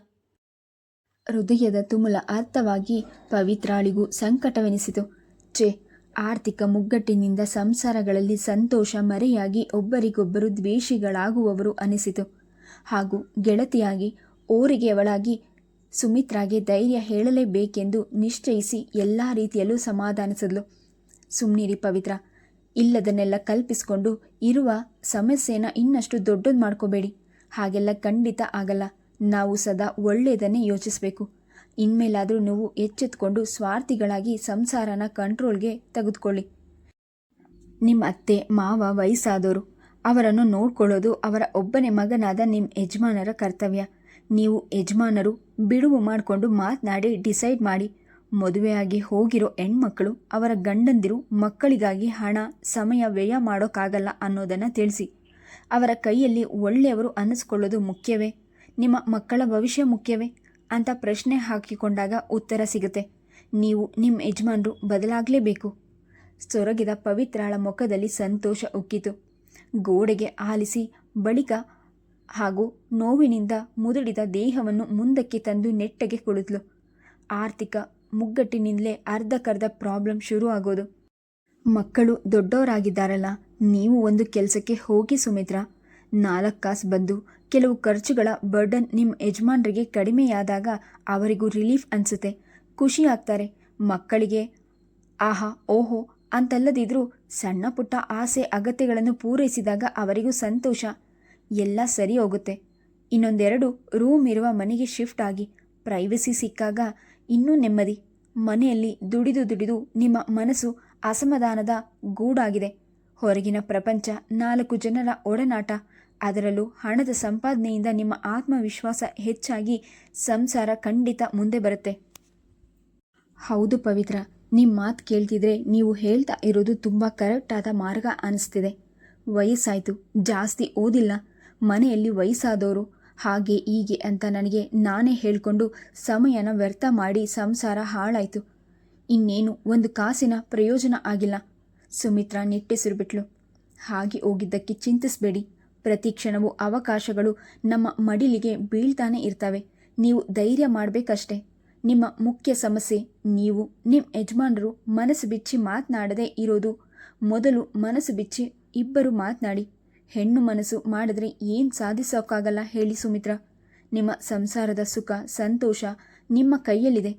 ಹೃದಯದ ತುಮುಲ ಅರ್ಥವಾಗಿ ಪವಿತ್ರಾಳಿಗೂ ಸಂಕಟವೆನಿಸಿತು. ಛೇ, ಆರ್ಥಿಕ ಮುಗ್ಗಟ್ಟಿನಿಂದ ಸಂಸಾರಗಳಲ್ಲಿ ಸಂತೋಷ ಮರೆಯಾಗಿ ಒಬ್ಬರಿಗೊಬ್ಬರು ದ್ವೇಷಿಗಳಾಗುವವರು ಅನಿಸಿತು. ಹಾಗೂ ಗೆಳತಿಯಾಗಿ ಓರಿಗೆಯವಳಾಗಿ ಸುಮಿತ್ರಾಗೆ ಧೈರ್ಯ ಹೇಳಲೇಬೇಕೆಂದು ನಿಶ್ಚಯಿಸಿ ಎಲ್ಲ ರೀತಿಯಲ್ಲೂ ಸಮಾಧಾನಿಸಿದ್ಲು. ಸುಮ್ನಿರಿ ಪವಿತ್ರ, ಇಲ್ಲದನ್ನೆಲ್ಲ ಕಲ್ಪಿಸಿಕೊಂಡು ಇರುವ ಸಮಸ್ಯೆನ ಇನ್ನಷ್ಟು ದೊಡ್ಡದು ಮಾಡ್ಕೋಬೇಡಿ. ಹಾಗೆಲ್ಲ ಖಂಡಿತ ಆಗಲ್ಲ. ನಾವು ಸದಾ ಒಳ್ಳೆಯದನ್ನೇ ಯೋಚಿಸಬೇಕು. ಇನ್ಮೇಲಾದರೂ ನೀವು ಎಚ್ಚೆತ್ಕೊಂಡು ಸ್ವಾರ್ಥಿಗಳಾಗಿ ಸಂಸಾರನ ಕಂಟ್ರೋಲ್ಗೆ ತೆಗೆದುಕೊಳ್ಳಿ. ನಿಮ್ಮ ಅತ್ತೆ, ಮಾವ ವಯಸ್ಸಾದವರು ಅವರನ್ನು ನೋಡ್ಕೊಳ್ಳೋದು ಅವರ ಒಬ್ಬನೇ ಮಗನಾದ ನಿಮ್ಮ ಯಜಮಾನರ ಕರ್ತವ್ಯ. ನೀವು ಯಜಮಾನರು, ಬಿಡುವು ಮಾಡಿಕೊಂಡು ಮಾತನಾಡಿ ಡಿಸೈಡ್ ಮಾಡಿ. ಮದುವೆಯಾಗಿ ಹೋಗಿರೋ ಹೆಣ್ಮಕ್ಕಳು ಅವರ ಗಂಡಂದಿರು ಮಕ್ಕಳಿಗಾಗಿ ಹಣ, ಸಮಯ ವ್ಯಯ ಮಾಡೋಕ್ಕಾಗಲ್ಲ ಅನ್ನೋದನ್ನು ತಿಳಿಸಿ. ಅವರ ಕೈಯಲ್ಲಿ ಒಳ್ಳೆಯವರು ಅನ್ನಿಸ್ಕೊಳ್ಳೋದು ಮುಖ್ಯವೇ? ನಿಮ್ಮ ಮಕ್ಕಳ ಭವಿಷ್ಯ ಮುಖ್ಯವೇ? ಅಂತ ಪ್ರಶ್ನೆ ಹಾಕಿಕೊಂಡಾಗ ಉತ್ತರ ಸಿಗುತ್ತೆ. ನೀವು ನಿಮ್ಮ ಯಜಮಾನರು ಬದಲಾಗಲೇಬೇಕು. ಸೊರಗಿದ ಪವಿತ್ರಾಳ ಮುಖದಲ್ಲಿ ಸಂತೋಷ ಉಕ್ಕಿತು. ಗೋಡೆಗೆ ಆಲಿಸಿ ಬಳಿಕ ಹಾಗೂ ನೋವಿನಿಂದ ಮುದುಡಿದ ದೇಹವನ್ನು ಮುಂದಕ್ಕೆ ತಂದು ನೆಟ್ಟಗೆ ಕುಳಿತಳು ಆರ್ಥಿಕ ಮುಗ್ಗಟ್ಟಿನಿಂದಲೇ ಅರ್ಧಕ್ಕರ್ಧ ಪ್ರಾಬ್ಲಮ್ ಶುರು ಆಗೋದು. ಮಕ್ಕಳು ದೊಡ್ಡವರಾಗಿದ್ದಾರಲ್ಲ, ನೀವು ಒಂದು ಕೆಲಸಕ್ಕೆ ಹೋಗಿ ಸುಮಿತ್ರ, ನಾಲ್ಕು ಕಾಸು ಬಂದು ಕೆಲವು ಖರ್ಚುಗಳ ಬರ್ಡನ್ ನಿಮ್ಮ ಯಜಮಾನರಿಗೆ ಕಡಿಮೆಯಾದಾಗ ಅವರಿಗೂ ರಿಲೀಫ್ ಅನಿಸುತ್ತೆ. ಖುಷಿ ಆಗ್ತಾರೆ. ಮಕ್ಕಳಿಗೆ, ಆಹಾ, ಓಹೋ, ಅಂತಲ್ಲದಿದ್ರೂ ಸಣ್ಣ ಪುಟ್ಟ ಆಸೆ, ಅಗತ್ಯಗಳನ್ನು ಪೂರೈಸಿದಾಗ ಅವರಿಗೂ ಸಂತೋಷ. ಎಲ್ಲ ಸರಿ ಹೋಗುತ್ತೆ. ಇನ್ನೊಂದೆರಡು ರೂಮ್ ಇರುವ ಮನೆಗೆ ಶಿಫ್ಟ್ ಆಗಿ. ಪ್ರೈವಸಿ ಸಿಕ್ಕಾಗ ಇನ್ನೂ ನೆಮ್ಮದಿ. ಮನೆಯಲ್ಲಿ ದುಡಿದು ದುಡಿದು ನಿಮ್ಮ ಮನಸ್ಸು ಅಸಮಾಧಾನದ ಗೂಡಾಗಿದೆ. ಹೊರಗಿನ ಪ್ರಪಂಚ ನಾಲ್ಕು ಜನರ ಒಡನಾಟ. ಅದರಲ್ಲೂ ಹಣದ ಸಂಪಾದನೆಯಿಂದ ನಿಮ್ಮ ಆತ್ಮವಿಶ್ವಾಸ ಹೆಚ್ಚಾಗಿ ಸಂಸಾರ ಖಂಡಿತ ಮುಂದೆ ಬರುತ್ತೆ. ಹೌದು ಪವಿತ್ರ ನಿಮ್ಮ ಮಾತು ಕೇಳ್ತಿದ್ರೆ ನೀವು ಹೇಳ್ತಾ ಇರೋದು ತುಂಬ ಕರೆಕ್ಟಾದ ಮಾರ್ಗ ಅನಿಸ್ತಿದೆ. ವಯಸ್ಸಾಯಿತು, ಜಾಸ್ತಿ ಓದಿಲ್ಲ, ಮನೆಯಲ್ಲಿ ವಯಸ್ಸಾದವರು ಹಾಗೆ ಹೀಗೆ ಅಂತ ನನಗೆ ನಾನೇ ಹೇಳಿಕೊಂಡು ಸಮಯನ ವ್ಯರ್ಥ ಮಾಡಿ ಸಂಸಾರ ಹಾಳಾಯಿತು. ಇನ್ನೇನು, ಒಂದು ಕಾಸಿನ ಪ್ರಯೋಜನ ಆಗಿಲ್ಲ. ಸುಮಿತ್ರಾ ನಿಟ್ಟೆಸಿರುಬಿಟ್ಲು. ಹಾಗೆ ಹೋಗಿದ್ದಕ್ಕೆ ಚಿಂತಿಸಬೇಡಿ. ಪ್ರತಿ ಕ್ಷಣವೂ ಅವಕಾಶಗಳು ನಮ್ಮ ಮಡಿಲಿಗೆ ಬೀಳ್ತಾನೆ ಇರ್ತವೆ. ನೀವು ಧೈರ್ಯ ಮಾಡಬೇಕಷ್ಟೆ. ನಿಮ್ಮ ಮುಖ್ಯ ಸಮಸ್ಯೆ, ನೀವು ನಿಮ್ಮ ಯಜಮಾನರು ಮನಸ್ಸು ಬಿಚ್ಚಿ ಮಾತನಾಡದೇ ಇರೋದು. ಮೊದಲು ಮನಸ್ಸು ಬಿಚ್ಚಿ ಇಬ್ಬರು ಮಾತನಾಡಿ. ಹೆಣ್ಣು ಮನಸ್ಸು ಮಾಡಿದ್ರೆ ಏನು ಸಾಧಿಸೋಕ್ಕಾಗಲ್ಲ ಹೇಳಿ ಸುಮಿತ್ರ. ನಿಮ್ಮ ಸಂಸಾರದ ಸುಖ, ಸಂತೋಷ ನಿಮ್ಮ ಕೈಯಲ್ಲಿದೆ.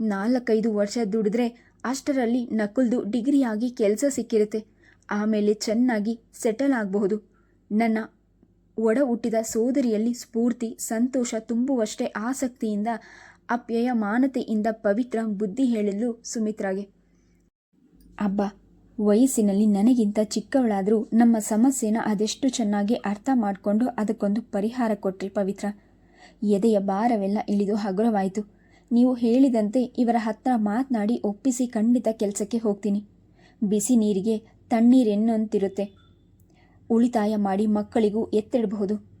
ನಾಲ್ಕೈದು ವರ್ಷ ದುಡಿದ್ರೆ ಅಷ್ಟರಲ್ಲಿ ನಕುಲ್ದು ಡಿಗ್ರಿಯಾಗಿ ಕೆಲಸ ಸಿಕ್ಕಿರುತ್ತೆ. ಆಮೇಲೆ ಚೆನ್ನಾಗಿ ಸೆಟಲ್ ಆಗಬಹುದು. ನನ್ನ ಒಡ ಹುಟ್ಟಿದ ಸೋದರಿಯಲ್ಲಿ ಸ್ಫೂರ್ತಿ, ಸಂತೋಷ ತುಂಬುವಷ್ಟೇ ಆಸಕ್ತಿಯಿಂದ, ಅಪ್ಯಯಮಾನತೆಯಿಂದ ಪವಿತ್ರ ಬುದ್ಧಿ ಹೇಳಲು ಸುಮಿತ್ರಾಗೆ. ಅಬ್ಬ, ವಯಸ್ಸಿನಲ್ಲಿ ನನಗಿಂತ ಚಿಕ್ಕವಳಾದರೂ ನಮ್ಮ ಸಮಸ್ಯೆನ ಅದೆಷ್ಟು ಚೆನ್ನಾಗಿ ಅರ್ಥ ಮಾಡಿಕೊಂಡು ಅದಕ್ಕೊಂದು ಪರಿಹಾರ ಕೊಟ್ರಿ ಪವಿತ್ರ. ಎದೆಯ ಭಾರವೆಲ್ಲ ಇಳಿದು ಹಗುರವಾಯಿತು. ನೀವು ಹೇಳಿದಂತೆ ಇವರ ಹತ್ರ ಮಾತನಾಡಿ ಒಪ್ಪಿಸಿ ಖಂಡಿತ ಕೆಲಸಕ್ಕೆ ಹೋಗ್ತೀನಿ. ಬಿಸಿ ನೀರಿಗೆ ತಣ್ಣೀರೆನ್ನಂತಿರುತ್ತೆ. ಉಳಿತಾಯ ಮಾಡಿ ಮಕ್ಕಳಿಗೂ ಎತ್ತಿಡಬಹುದು.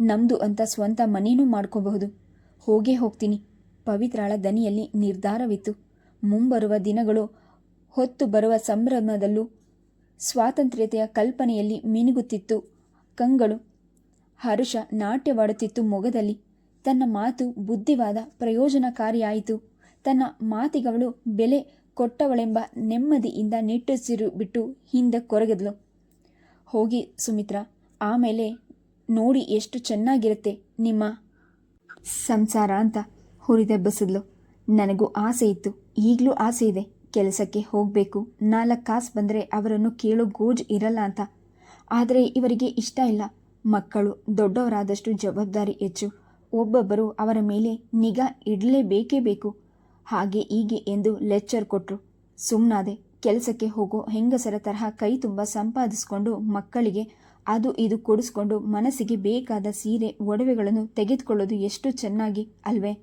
ನಮ್ದು ಅಂತ ಸ್ವಂತ ಮನೇನೂ ಮಾಡ್ಕೋಬಹುದು. ಹೋಗೇ ಹೋಗ್ತೀನಿ. ಪವಿತ್ರಾಳ ದನಿಯಲ್ಲಿ ನಿರ್ಧಾರವಿತ್ತು. ಮುಂಬರುವ ದಿನಗಳು ಹೊತ್ತು ಬರುವ ಸಂಭ್ರಮದಲ್ಲೂ ಸ್ವಾತಂತ್ರ್ಯತೆಯ ಕಲ್ಪನೆಯಲ್ಲಿ ಮಿನುಗುತ್ತಿತ್ತು ಕಂಗಳು. ಹರುಷ ನಾಟ್ಯವಾಡುತ್ತಿತ್ತು ಮೊಗದಲ್ಲಿ. ತನ್ನ ಮಾತು ಬುದ್ಧಿವಾದ ಪ್ರಯೋಜನಕಾರಿಯಾಯಿತು. ತನ್ನ ಮಾತಿಗವಳು ಬೆಲೆ ಕೊಟ್ಟವಳೆಂಬ ನೆಮ್ಮದಿಯಿಂದ ನಿಟ್ಟುಸಿರು ಬಿಟ್ಟು ಹಿಂದೆ ಕೊರಗದ್ಲು. ಹೋಗಿ ಸುಮಿತ್ರ, ಆಮೇಲೆ ನೋಡಿ ಎಷ್ಟು ಚೆನ್ನಾಗಿರುತ್ತೆ ನಿಮ್ಮ ಸಂಸಾರ ಅಂತ ಹುರಿದೆಬ್ಬಸಿದ್ಲು ನನಗೂ ಆಸೆ ಇತ್ತು, ಈಗಲೂ ಆಸೆ ಇದೆ. ಕೆಲಸಕ್ಕೆ ಹೋಗಬೇಕು, ನಾಲ್ಕು ಕಾಸು ಬಂದರೆ ಅವರನ್ನು ಕೇಳೋ ಗೋಜ್ ಇರಲ್ಲ ಅಂತ. ಆದರೆ ಇವರಿಗೆ ಇಷ್ಟ ಇಲ್ಲ. ಮಕ್ಕಳು ದೊಡ್ಡವರಾದಷ್ಟು ಜವಾಬ್ದಾರಿ ಹೆಚ್ಚು. ಒಬ್ಬೊಬ್ಬರು ಅವರ ಮೇಲೆ ನಿಗಾ ಇಡಲೇಬೇಕೇ ಬೇಕು. ಹಾಗೆ ಹೀಗೆ ಎಂದು ಲೆಕ್ಚರ್ ಕೊಟ್ಟರು ಸುಮ್ಮನಾದೆ ಕೆಲಸಕ್ಕೆ ಹೋಗೋ, ಹೆಂಗಸರ ತರಹ ಕೈ ತುಂಬ ಸಂಪಾದಿಸಿಕೊಂಡು ಮಕ್ಕಳಿಗೆ ಅದು ಇದು ಕೊಡಿಸ್ಕೊಂಡು ಮನಸ್ಸಿಗೆ ಬೇಕಾದ ಸೀರೆ, ಒಡವೆಗಳನ್ನು ತೆಗೆದುಕೊಳ್ಳೋದು ಎಷ್ಟು ಚೆನ್ನಾಗಿ ಅಲ್ವೇ?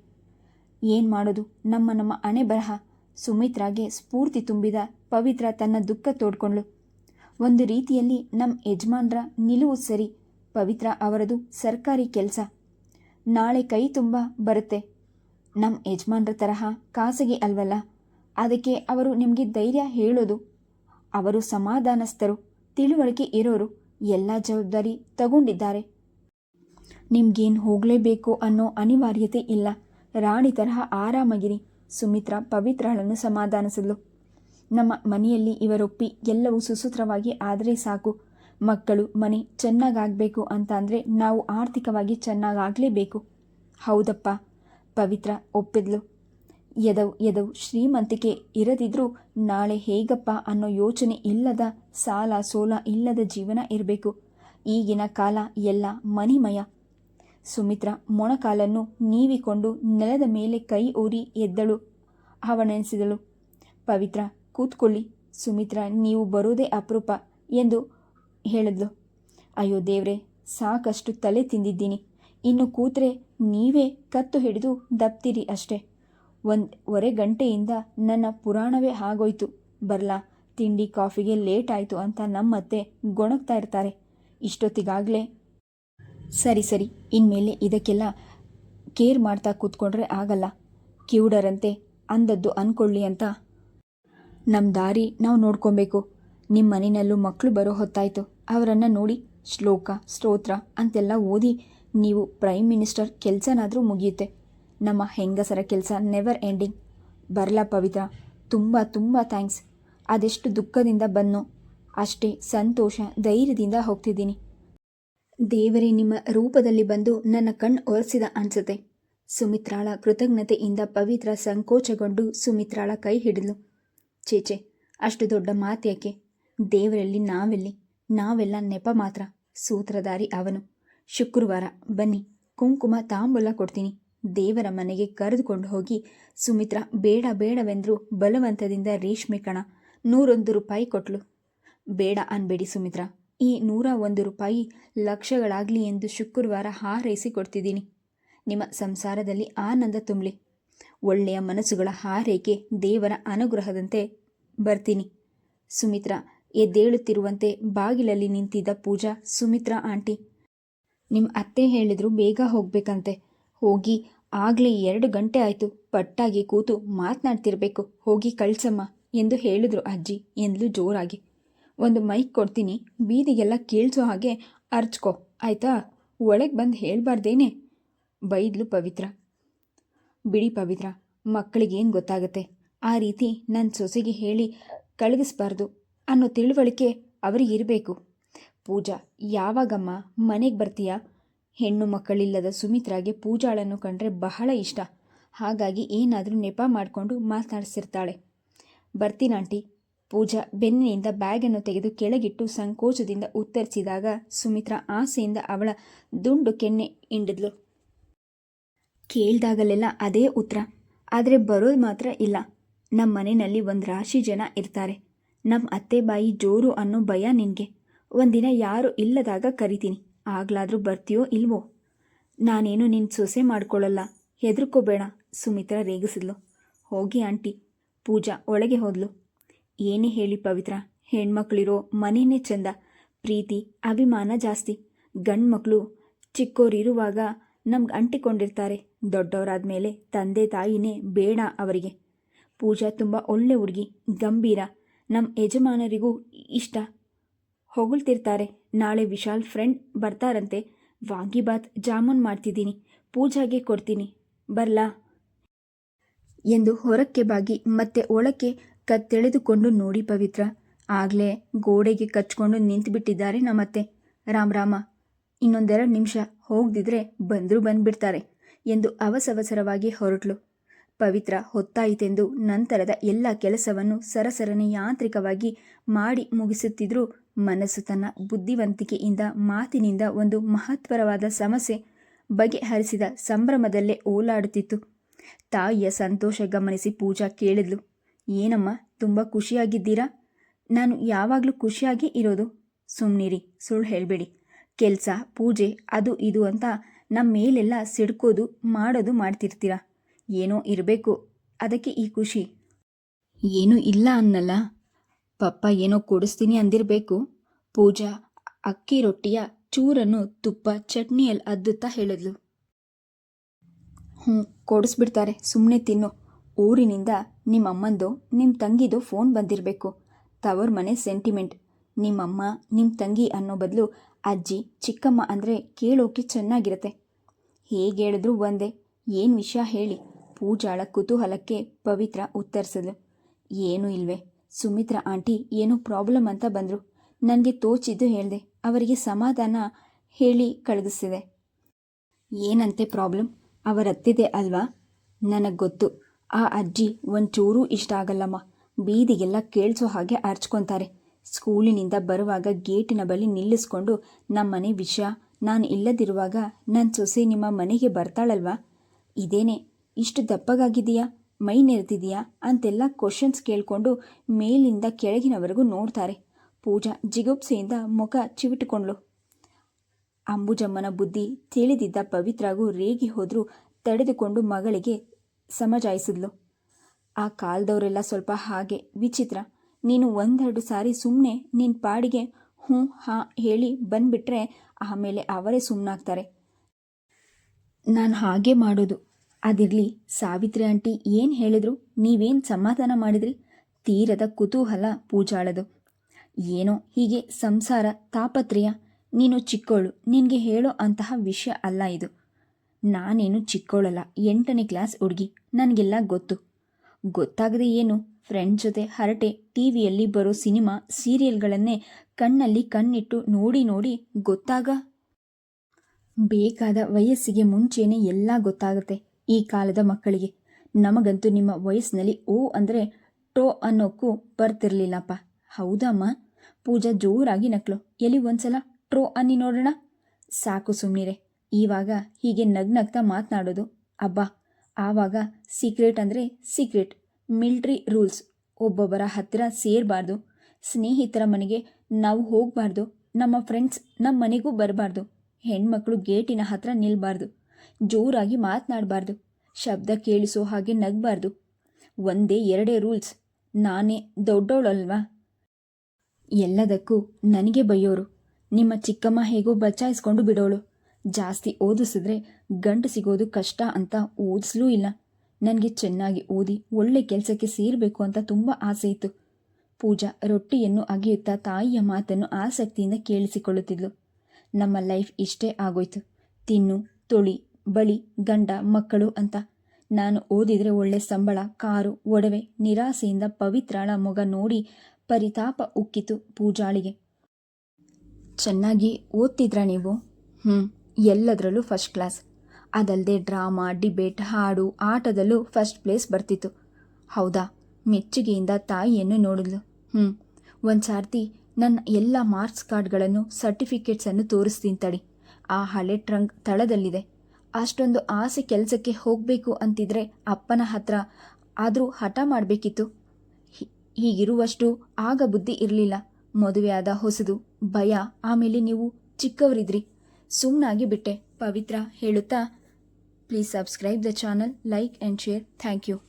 ಏನು ಮಾಡೋದು? ನಮ್ಮ ನಮ್ಮ ಅಣೆ ಬರಹ. ಸುಮಿತ್ರಾಗೆ ಸ್ಫೂರ್ತಿ ತುಂಬಿದ ಪವಿತ್ರ ತನ್ನ ದುಃಖ ತೋಡ್ಕೊಂಡ್ಳು. ಒಂದು ರೀತಿಯಲ್ಲಿ ನಮ್ಮ ಯಜಮಾನ್ರ ನಿಲುವು ಸರಿ, ಪವಿತ್ರ ಅವರದು ಸರ್ಕಾರಿ ಕೆಲಸ. ನಾಳೆ ಕೈ ತುಂಬ ಬರುತ್ತೆ. ನಮ್ಮ ಯಜಮಾನ್ರ ತರಹ ಖಾಸಗಿ ಅಲ್ವಲ್ಲ? ಅದಕ್ಕೆ ಅವರು ನಿಮಗೆ ಧೈರ್ಯ ಹೇಳೋದು. ಅವರು ಸಮಾಧಾನಸ್ಥರು, ತಿಳುವಳಿಕೆ ಇರೋರು, ಎಲ್ಲ ಜವಾಬ್ದಾರಿ ತಗೊಂಡಿದ್ದಾರೆ. ನಿಮ್ಗೇನು ಹೋಗಲೇಬೇಕು ಅನ್ನೋ ಅನಿವಾರ್ಯತೆ ಇಲ್ಲ. ರಾಣಿ ತರಹ ಆರಾಮಗಿರಿ. ಸುಮಿತ್ರ ಪವಿತ್ರಳನ್ನು ಸಮಾಧಾನಿಸಿದ್ಲು. ನಮ್ಮ ಮನೆಯಲ್ಲಿ ಇವರೊಪ್ಪಿ ಎಲ್ಲವೂ ಸುಸೂತ್ರವಾಗಿ ಆದರೆ ಸಾಕು. ಮಕ್ಕಳು, ಮನೆ ಚೆನ್ನಾಗಾಗಬೇಕು ಅಂತ ಅಂದರೆ ನಾವು ಆರ್ಥಿಕವಾಗಿ ಚೆನ್ನಾಗಾಗಲೇಬೇಕು. ಹೌದಪ್ಪ, ಪವಿತ್ರ ಒಪ್ಪಿದ್ಲು. ಎದವ್ ಎದವು ಶ್ರೀಮಂತಿಕೆ ಇರದಿದ್ರೂ ನಾಳೆ ಹೇಗಪ್ಪ ಅನ್ನೋ ಯೋಚನೆ ಇಲ್ಲದ ಸಾಲ ಸೋಲ ಇಲ್ಲದ ಜೀವನ ಇರಬೇಕು. ಈಗಿನ ಕಾಲ ಎಲ್ಲ ಮನಿಮಯ ಸುಮಿತ್ರ ಮೊಣಕಾಲನ್ನು ನೀವಿಕೊಂಡು ನೆಲದ ಮೇಲೆ ಕೈ ಊರಿ ಎದ್ದಳು. ಅವನೆನಿಸಿದಳು, ಪವಿತ್ರ, ಕೂತ್ಕೊಳ್ಳಿ. ಸುಮಿತ್ರ, ನೀವು ಬರೋದೇ ಅಪರೂಪ ಎಂದು ಹೇಳಿದ್ಲು. ಅಯ್ಯೋ ದೇವ್ರೆ, ಸಾಕಷ್ಟು ತಲೆ ತಿಂದಿದ್ದೀನಿ. ಇನ್ನು ಕೂತ್ರೆ ನೀವೇ ಕತ್ತು ಹಿಡಿದು ದಪ್ತಿರಿ ಅಷ್ಟೇ. ಒಂದು ಗಂಟೆಯಿಂದ ನನ್ನ ಪುರಾಣವೇ ಆಗೋಯ್ತು ಬರಲಾ, ತಿಂಡಿ ಕಾಫಿಗೆ ಲೇಟ್ ಆಯಿತು ಅಂತ ನಮ್ಮತ್ತೆ ಗೊಣಗ್ತಾ ಇರ್ತಾರೆ. ಇಷ್ಟೊತ್ತಿಗಾಗಲೇ. ಸರಿ ಸರಿ, ಇನ್ಮೇಲೆ ಇದಕ್ಕೆಲ್ಲ ಕೇರ್ ಮಾಡ್ತಾ ಕೂತ್ಕೊಂಡ್ರೆ ಆಗಲ್ಲ. ಕಿವುಡರಂತೆ ಅಂದದ್ದು ಅಂದ್ಕೊಳ್ಳಿ ಅಂತ. ನಮ್ಮ ದಾರಿ ನಾವು ನೋಡ್ಕೊಬೇಕು. ನಿಮ್ಮ ಮನೆಯಲ್ಲೂ ಮಕ್ಕಳು ಬರೋ ಹೊತ್ತಾಯಿತು. ಅವರನ್ನು ನೋಡಿ ಶ್ಲೋಕ, ಸ್ತೋತ್ರ ಅಂತೆಲ್ಲ ಓದಿ ನೀವು ಪ್ರೈಮ್ ಮಿನಿಸ್ಟರ್ ಕೆಲಸನಾದರೂ ಮುಗಿಯುತ್ತೆ. ನಮ್ಮ ಹೆಂಗಸರ ಕೆಲಸ ನೆವರ್ ಎಂಡಿಂಗ್ ಬರಲ ಪವಿತ್ರ, ತುಂಬ ತುಂಬ ಥ್ಯಾಂಕ್ಸ್ ಅದೆಷ್ಟು ದುಃಖದಿಂದ ಬನ್ನೋ ಅಷ್ಟೇ ಸಂತೋಷ, ಧೈರ್ಯದಿಂದ ಹೋಗ್ತಿದ್ದೀನಿ. ದೇವರೇ, ನಿಮ್ಮ ರೂಪದಲ್ಲಿ ಬಂದು ನನ್ನ ಕಣ್ಣು ಒರೆಸಿದ ಅನ್ಸುತ್ತೆ. ಸುಮಿತ್ರಾಳ ಕೃತಜ್ಞತೆಯಿಂದ ಪವಿತ್ರ ಸಂಕೋಚಗೊಂಡು ಸುಮಿತ್ರಾಳ ಕೈ ಹಿಡಿದ್ಲು. ಚೇಚೆ ಅಷ್ಟು ದೊಡ್ಡ ಮಾತ್ಯಾಕೆ ದೇವರಲ್ಲಿ ನಾವೆಲ್ಲಿ? ನಾವೆಲ್ಲ ನೆಪ ಮಾತ್ರ. ಸೂತ್ರಧಾರಿ ಅವನು. ಶುಕ್ರವಾರ ಬನ್ನಿ, ಕುಂಕುಮ ತಾಂಬೂಲ ಕೊಡ್ತೀನಿ. ದೇವರ ಮನೆಗೆ ಕರೆದುಕೊಂಡು ಹೋಗಿ, ಸುಮಿತ್ರ, ಬೇಡ, ಬೇಡವೆಂದ್ರು ಬಲವಂತದಿಂದ ರೇಷ್ಮೆ ಕಣ, ನೂರೊಂದು ರೂಪಾಯಿ ಕೊಟ್ಲು. ಬೇಡ ಅನ್ಬೇಡಿ ಸುಮಿತ್ರ, ಈ ನೂರ ಒಂದು ರೂಪಾಯಿ ಲಕ್ಷಗಳಾಗಲಿ ಎಂದು ಶುಕ್ರವಾರ ಹಾರೈಸಿ ಕೊಡ್ತಿದ್ದೀನಿ. ನಿಮ್ಮ ಸಂಸಾರದಲ್ಲಿ ಆನಂದ ತುಂಬಲಿ. ಒಳ್ಳೆಯ ಮನಸ್ಸುಗಳ ಹಾರೈಕೆ ದೇವರ ಅನುಗ್ರಹದಂತೆ ಬರ್ತೀನಿ. ಸುಮಿತ್ರ, ಎದ್ದೇಳುತ್ತಿರುವಂತೆ ಬಾಗಿಲಲ್ಲಿ ನಿಂತಿದ್ದ ಪೂಜಾ, ಸುಮಿತ್ರ, ಆಂಟಿ, ನಿಮ್ಮ ಅತ್ತೆ ಹೇಳಿದ್ರು ಬೇಗ ಹೋಗ್ಬೇಕಂತೆ. ಹೋಗಿ ಆಗಲೇ ಎರಡು ಗಂಟೆ ಆಯಿತು. ಪಟ್ಟಾಗಿ ಕೂತು ಮಾತನಾಡ್ತಿರ್ಬೇಕು. ಹೋಗಿ ಕಳ್ಸಮ್ಮ ಎಂದು ಹೇಳಿದ್ರು ಅಜ್ಜಿ ಎಂದ್ಲು ಜೋರಾಗಿ. ಒಂದು ಮೈಕ್ ಕೊಡ್ತೀನಿ. ಬೀದಿಗೆಲ್ಲ ಕೇಳಿಸೋ ಹಾಗೆ ಅರ್ಚ್ಕೊ. ಆಯ್ತಾ? ಒಳಗೆ ಬಂದು ಹೇಳಬಾರ್ದೇನೆ? ಬೈದ್ಲು ಪವಿತ್ರ. ಬಿಡಿ ಪವಿತ್ರ, ಮಕ್ಕಳಿಗೇನು ಗೊತ್ತಾಗುತ್ತೆ? ಆ ರೀತಿ ನನ್ನ ಸೊಸೆಗೆ ಹೇಳಿ ಕಳಗಿಸ್ಬಾರ್ದು ಅನ್ನೋ ತಿಳುವಳಿಕೆ ಅವರಿಗಿರಬೇಕು. ಪೂಜಾ, ಯಾವಾಗಮ್ಮ ಮನೆಗೆ ಬರ್ತೀಯಾ? ಹೆಣ್ಣು ಮಕ್ಕಳಿಲ್ಲದ ಸುಮಿತ್ರಾಗೆ ಪೂಜಾಳನ್ನು ಕಂಡ್ರೆ ಬಹಳ ಇಷ್ಟ. ಹಾಗಾಗಿ ಏನಾದರೂ ನೆಪ ಮಾಡಿಕೊಂಡು ಮಾತನಾಡಿಸಿರ್ತಾಳೆ. ಬರ್ತೀನಾಂಟಿ ಪೂಜಾ ಬೆನ್ನಿನಿಂದ ಬ್ಯಾಗನ್ನು ತೆಗೆದು ಕೆಳಗಿಟ್ಟು ಸಂಕೋಚದಿಂದ ಉತ್ತರಿಸಿದಾಗ ಸುಮಿತ್ರಾ ಆಸೆಯಿಂದ ಅವಳ ದುಂಡು ಕೆನ್ನೆ ಹಿಂಡಿದ್ಲು. ಕೇಳಿದಾಗಲೆಲ್ಲ ಅದೇ ಉತ್ತರ. ಆದರೆ ಬರೋದು ಮಾತ್ರ ಇಲ್ಲ. ನಮ್ಮ ಮನೆಯಲ್ಲಿ ಒಂದು ರಾಶಿ ಜನ ಇರ್ತಾರೆ. ನಮ್ಮ ಅತ್ತೆ ಬಾಯಿ ಜೋರು ಅನ್ನೋ ಭಯ ನಿನಗೆ. ಒಂದಿನ ಯಾರು ಇಲ್ಲದಾಗ ಕರಿತೀನಿ. ಆಗ್ಲಾದ್ರೂ ಬರ್ತೀಯೋ ಇಲ್ವೋ? ನಾನೇನು ನಿನ್ನ ಸೊಸೆ ಮಾಡ್ಕೊಳ್ಳಲ್ಲ ಹೆದರ್ಕೋಬೇಡ, ಸುಮಿತ್ರಾ ರೇಗಿಸಿದ್ಲು. ಹೋಗಿ ಆಂಟಿ, ಪೂಜಾ ಒಳಗೆ ಹೋದ್ಲು. ಏನೇ ಹೇಳಿ ಪವಿತ್ರ, ಹೆಣ್ಮಕ್ಳಿರೋ ಮನೆಯೇ ಚಂದ. ಪ್ರೀತಿ, ಅಭಿಮಾನ ಜಾಸ್ತಿ. ಗಂಡ್ಮಕ್ಳು ಚಿಕ್ಕೋರಿರುವಾಗ ನಮ್ಗೆ ಅಂಟಿಕೊಂಡಿರ್ತಾರೆ. ದೊಡ್ಡವರಾದ ಮೇಲೆ ತಂದೆ ತಾಯಿನೇ ಬೇಡ ಅವರಿಗೆ. ಪೂಜಾ ತುಂಬ ಒಳ್ಳೆ ಹುಡುಗಿ, ಗಂಭೀರ. ನಮ್ಮ ಯಜಮಾನರಿಗೂ ಇಷ್ಟ. ಹೊಗಳ್ತಿರ್ತಾರೆ. ನಾಳೆ ವಿಶಾಲ್ ಫ್ರೆಂಡ್ ಬರ್ತಾರಂತೆ. ವಾಂಗಿಬಾತ್ ಜಾಮೂನ್ ಮಾಡ್ತಿದ್ದೀನಿ. ಪೂಜಾಗೆ ಕೊಡ್ತೀನಿ. ಬರ್ಲಾ? ಎಂದು ಹೊರಕ್ಕೆ ಬಾಗಿ ಮತ್ತೆ ಒಳಕ್ಕೆ ಕತ್ತೆಳೆದುಕೊಂಡು ನೋಡಿ ಪವಿತ್ರ. ಆಗಲೇ ಗೋಡೆಗೆ ಕಚ್ಕೊಂಡು ನಿಂತುಬಿಟ್ಟಿದ್ದಾರೆ ನಮ್ಮತ್ತೆ. ರಾಮ್ ರಾಮ, ಇನ್ನೊಂದೆರಡು ನಿಮಿಷ ಹೋಗದಿದ್ರೆ ಬಂದರೂ ಬಂದ್ಬಿಡ್ತಾರೆ ಎಂದು ಅವಸವಸರವಾಗಿ ಹೊರಟ್ಲು. ಪವಿತ್ರ ಹೊತ್ತಾಯಿತೆಂದು ನಂತರದ ಎಲ್ಲ ಕೆಲಸವನ್ನು ಸರಸರನೆ ಯಾಂತ್ರಿಕವಾಗಿ ಮಾಡಿ ಮುಗಿಸುತ್ತಿದ್ರೂ ಮನಸ್ಸು ತನ್ನ ಬುದ್ಧಿವಂತಿಕೆಯಿಂದ ಮಾತಿನಿಂದ ಒಂದು ಮಹತ್ವರವಾದ ಸಮಸ್ಯೆ ಬಗೆಹರಿಸಿದ ಸಂಭ್ರಮದಲ್ಲೇ ಓಲಾಡುತ್ತಿತ್ತು. ತಾಯಿಯ ಸಂತೋಷ ಗಮನಿಸಿ ಪೂಜಾ ಕೇಳಿದ್ಲು. ಏನಮ್ಮ, ತುಂಬ ಖುಷಿಯಾಗಿದ್ದೀರಾ? ನಾನು ಯಾವಾಗಲೂ ಖುಷಿಯಾಗಿ ಇರೋದು. ಸುಮ್ನಿರಿ, ಸುಳ್ಳು ಹೇಳಬೇಡಿ. ಕೆಲಸ, ಪೂಜೆ, ಅದು ಇದು ಅಂತ ನಮ್ಮ ಮೇಲೆಲ್ಲ ಸಿಡ್ಕೋದು, ಮಾಡೋದು ಮಾಡ್ತಿರ್ತೀರ? ಏನೋ ಇರಬೇಕು. ಅದಕ್ಕೆ ಈ ಖುಷಿ. ಏನೂ ಇಲ್ಲ ಅನ್ನಲ್ಲ. ಪಪ್ಪ ಏನೋ ಕೊಡಿಸ್ತೀನಿ ಅಂದಿರಬೇಕು. ಪೂಜಾ ಅಕ್ಕಿ ರೊಟ್ಟಿಯ ಚೂರನ್ನು ತುಪ್ಪ ಚಟ್ನಿಯಲ್ಲಿ ಅದ್ದುತ್ತಾ ಹೇಳಿದ್ಲು. ಹ್ಞೂ, ಕೊಡಿಸ್ಬಿಡ್ತಾರೆ. ಸುಮ್ಮನೆ ತಿನ್ನು. ಊರಿನಿಂದ ನಿಮ್ಮಮ್ಮಂದು ನಿಮ್ಮ ತಂಗಿದು ಫೋನ್ ಬಂದಿರಬೇಕು. ತವರ್ ಮನೆ ಸೆಂಟಿಮೆಂಟ್. ನಿಮ್ಮಮ್ಮ ನಿಮ್ಮ ತಂಗಿ ಅನ್ನೋ ಬದಲು ಅಜ್ಜಿ, ಚಿಕ್ಕಮ್ಮ ಅಂದರೆ ಕೇಳೋಕೆ ಚೆನ್ನಾಗಿರುತ್ತೆ. ಹೇಗೆ ಹೇಳಿದ್ರು ಒಂದೇ. ಏನು ವಿಷಯ ಹೇಳಿ. ಪೂಜಾಳ ಕುತೂಹಲಕ್ಕೆ ಪವಿತ್ರ ಉತ್ತರಿಸಿದ್ಲು. ಏನೂ ಇಲ್ವೇ. ಸುಮಿತ್ರ ಆಂಟಿ, ಏನೋ ಪ್ರಾಬ್ಲಮ್ ಅಂತ ಬಂದರು. ನನಗೆ ತೋಚಿದ್ದು ಹೇಳಿದೆ. ಅವರಿಗೆ ಸಮಾಧಾನ ಹೇಳಿ ಕಳುಹಿಸಿದೆ ಏನಂತೆ ಪ್ರಾಬ್ಲಮ್? ಅವರತ್ತಿದೆ ಅಲ್ವಾ? ನನಗೆ ಗೊತ್ತು. ಆ ಅಜ್ಜಿ ಒಂಚೂರೂ ಇಷ್ಟ ಆಗಲ್ಲಮ್ಮ. ಬೀದಿಗೆಲ್ಲ ಕೇಳಿಸೋ ಹಾಗೆ ಅರ್ಚ್ಕೊತಾರೆ ಸ್ಕೂಲಿನಿಂದ ಬರುವಾಗ ಗೇಟಿನ ಬಳಿ ನಿಲ್ಲಿಸ್ಕೊಂಡು ನಮ್ಮ ಮನೆ ವಿಷಯ. ನಾನು ಇಲ್ಲದಿರುವಾಗ ನನ್ನ ಸೊಸೆ ನಿಮ್ಮ ಮನೆಗೆ ಬರ್ತಾಳಲ್ವಾ? ಇದೇನೆ. ಇಷ್ಟು ದಪ್ಪಗಾಗಿದೆಯಾ ಮೈ ನೆರೆದಿದೆಯಾ ಅಂತೆಲ್ಲ ಕ್ವಶನ್ಸ್ ಕೇಳಿಕೊಂಡು ಮೇಲಿಂದ ಕೆಳಗಿನವರೆಗೂ ನೋಡ್ತಾರೆ. ಪೂಜಾ ಜಿಗುಪ್ಸೆಯಿಂದ ಮುಖ ಚಿವಿಟುಕೊಂಡ್ಳು. ಅಂಬುಜಮ್ಮನ ಬುದ್ಧಿ ತಿಳಿದಿದ್ದ ಪವಿತ್ರಾಗೂ ರೇಗಿ ಹೋದರೂ ತಡೆದುಕೊಂಡು ಮಗಳಿಗೆ ಸಮಜಾಯಿಸಿದ್ಲು. ಆ ಕಾಲದವರೆಲ್ಲ ಸ್ವಲ್ಪ ಹಾಗೆ, ವಿಚಿತ್ರ. ನೀನು ಒಂದೆರಡು ಸಾರಿ ಸುಮ್ಮನೆ ನಿನ್ನ ಪಾಡಿಗೆ ಹ್ಞೂ, ಹಾಂ ಹೇಳಿ ಬಂದ್ಬಿಟ್ರೆ ಆಮೇಲೆ ಅವರೇ ಸುಮ್ಮನಾಗ್ತಾರೆ ನಾನು ಹಾಗೆ ಮಾಡೋದು. ಅದಿರಲಿ, ಸಾವಿತ್ರಿ ಆಂಟಿ ಏನು ಹೇಳಿದ್ರು, ನೀವೇನು ಸಮಾಧಾನ ಮಾಡಿದ್ರಿ? ತೀರದ ಕುತೂಹಲ ಪೂಜಾಳದು. ಏನೋ ಹೀಗೆ ಸಂಸಾರ ತಾಪತ್ರಯ, ನೀನು ಚಿಕ್ಕೋಳು, ನಿನಗೆ ಹೇಳೋ ಅಂತಹ ವಿಷಯ ಅಲ್ಲ ಇದು. ನಾನೇನು ಚಿಕ್ಕೋಳಲ್ಲ, ಎಂಟನೇ ಕ್ಲಾಸ್ ಹುಡುಗಿ, ನನಗೆಲ್ಲ ಗೊತ್ತು. ಗೊತ್ತಾಗದೆ ಏನು, ಫ್ರೆಂಡ್ ಜೊತೆ ಹರಟೆ ಟಿ ವಿಯಲ್ಲಿ ಬರೋ ಸಿನಿಮಾ, ಸೀರಿಯಲ್ಗಳನ್ನೇ ಕಣ್ಣಲ್ಲಿ ಕಣ್ಣಿಟ್ಟು ನೋಡಿ ನೋಡಿ ಗೊತ್ತಾಗ? ಬೇಕಾದ ವಯಸ್ಸಿಗೆ ಮುಂಚೆನೇ ಎಲ್ಲ ಗೊತ್ತಾಗುತ್ತೆ. ಈ ಕಾಲದ ಮಕ್ಕಳಿಗೆ. ನಮಗಂತೂ ನಿಮ್ಮ ವಯಸ್ಸಿನಲ್ಲಿ ಓ ಅಂದರೆ ಟೋ ಅನ್ನೋಕ್ಕೂ ಬರ್ತಿರ್ಲಿಲ್ಲಪ್ಪ. ಹೌದಮ್ಮ? ಪೂಜಾ ಜೋರಾಗಿ ನಕ್ಲು. ಎಲ್ಲಿ ಒಂದ್ಸಲ ಟ್ರೋ ಅನ್ನಿ ನೋಡೋಣ? ಸಾಕು ಸುಮ್ಮನಿರೆ ಈವಾಗ ಹೀಗೆ ನಗ್ನಗ್ತಾ ಮಾತನಾಡೋದು. ಅಬ್ಬಾ, ಆವಾಗ ಸೀಕ್ರೆಟ್ ಅಂದರೆ ಸೀಕ್ರೆಟ್. Military rules. ಒಬ್ಬೊಬ್ಬರ ಹತ್ತಿರ ಸೇರಬಾರ್ದು. ಸ್ನೇಹಿತರ ಮನೆಗೆ ನಾವು ಹೋಗಬಾರ್ದು. ನಮ್ಮ ಫ್ರೆಂಡ್ಸ್ ನಮ್ಮ ಮನೆಗೂ ಬರಬಾರ್ದು. ಹೆಣ್ಮಕ್ಳು ಗೇಟಿನ ಹತ್ರ ನಿಲ್ಬಾರ್ದು. ಜೋರಾಗಿ ಮಾತನಾಡಬಾರ್ದು. ಶಬ್ದ ಕೇಳಿಸೋ ಹಾಗೆ ನಗಬಾರ್ದು. ಒಂದೇ ಎರಡೇ ರೂಲ್ಸ್. ನಾನೇ ದೊಡ್ಡವಳಲ್ವಾ ಎಲ್ಲದಕ್ಕೂ ನನಗೆ ಬಯ್ಯೋರು ನಿಮ್ಮ ಚಿಕ್ಕಮ್ಮ ಹೇಗೋ ಬಚಾಯಿಸ್ಕೊಂಡು ಬಿಡೋಳು. ಜಾಸ್ತಿ ಓದಿಸಿದ್ರೆ ಗಂಟು ಸಿಗೋದು ಕಷ್ಟ ಅಂತ ಓದಿಸ್ಲೂ ಇಲ್ಲ. ನನಗೆ ಚೆನ್ನಾಗಿ ಓದಿ ಒಳ್ಳೆ ಕೆಲಸಕ್ಕೆ ಸೇರಬೇಕು ಅಂತ ತುಂಬ ಆಸೆ ಇತ್ತು. ಪೂಜಾ ರೊಟ್ಟಿಯನ್ನು ಅಗೆಯುತ್ತಾ ತಾಯಿಯ ಮಾತನ್ನು ಆಸಕ್ತಿಯಿಂದ ಕೇಳಿಸಿಕೊಳ್ಳುತ್ತಿದ್ಲು. ನಮ್ಮ ಲೈಫ್ ಇಷ್ಟೇ ಆಗೋಯ್ತು. ತಿನ್ನು, ತೊಳಿ. ಬಳಿ ಗಂಡ, ಮಕ್ಕಳು ಅಂತ. ನಾನು ಓದಿದರೆ ಒಳ್ಳೆ ಸಂಬಳ, ಕಾರು, ಒಡವೆ, ನಿರಾಸೆಯಿಂದ ಪವಿತ್ರಾಳ ಮೊಗ ನೋಡಿ ಪರಿತಾಪ ಉಕ್ಕಿತು ಪೂಜಾಳಿಗೆ. ಚೆನ್ನಾಗಿ ಓದ್ತಿದ್ರಾ ನೀವು? ಹ್ಞೂ ಎಲ್ಲದರಲ್ಲೂ ಫಸ್ಟ್ ಕ್ಲಾಸ್ ಅದಲ್ಲದೆ ಡ್ರಾಮಾ, ಡಿಬೇಟ್, ಹಾಡು, ಆಟದಲ್ಲೂ ಫಸ್ಟ್ ಪ್ಲೇಸ್ ಬರ್ತಿತ್ತು. ಹೌದಾ? ಮೆಚ್ಚುಗೆಯಿಂದ ತಾಯಿಯನ್ನು ನೋಡಿದ್ಲು. ಹ್ಞೂ ಒಂದು ಸಾರ್ತಿ ನನ್ನ ಎಲ್ಲ ಮಾರ್ಕ್ಸ್ ಕಾರ್ಡ್ಗಳನ್ನು ಸರ್ಟಿಫಿಕೇಟ್ಸನ್ನು ತೋರಿಸ್ತೀನಿ ತಡಿ. ಆ ಹಳೆ ಟ್ರಂಕ್ ತಳದಲ್ಲಿದೆ. ಅಷ್ಟೊಂದು ಆಸೆ ಕೆಲಸಕ್ಕೆ ಹೋಗಬೇಕು ಅಂತಿದ್ರೆ ಅಪ್ಪನ ಹತ್ರ ಆದರೂ ಹಠ ಮಾಡಬೇಕಿತ್ತು. ಹೀಗಿರುವಷ್ಟು ಆಗ ಬುದ್ಧಿ ಇರಲಿಲ್ಲ. ಮದುವೆಯಾದ ಹೊಸದು, ಭಯ, ಆಮೇಲೆ ನೀವು ಚಿಕ್ಕವರಿದ್ರಿ. ಸುಮ್ಮನಾಗಿ ಬಿಟ್ಟೆ, ಪವಿತ್ರ ಹೇಳುತ್ತಾ, please subscribe the channel, like and share, thank you.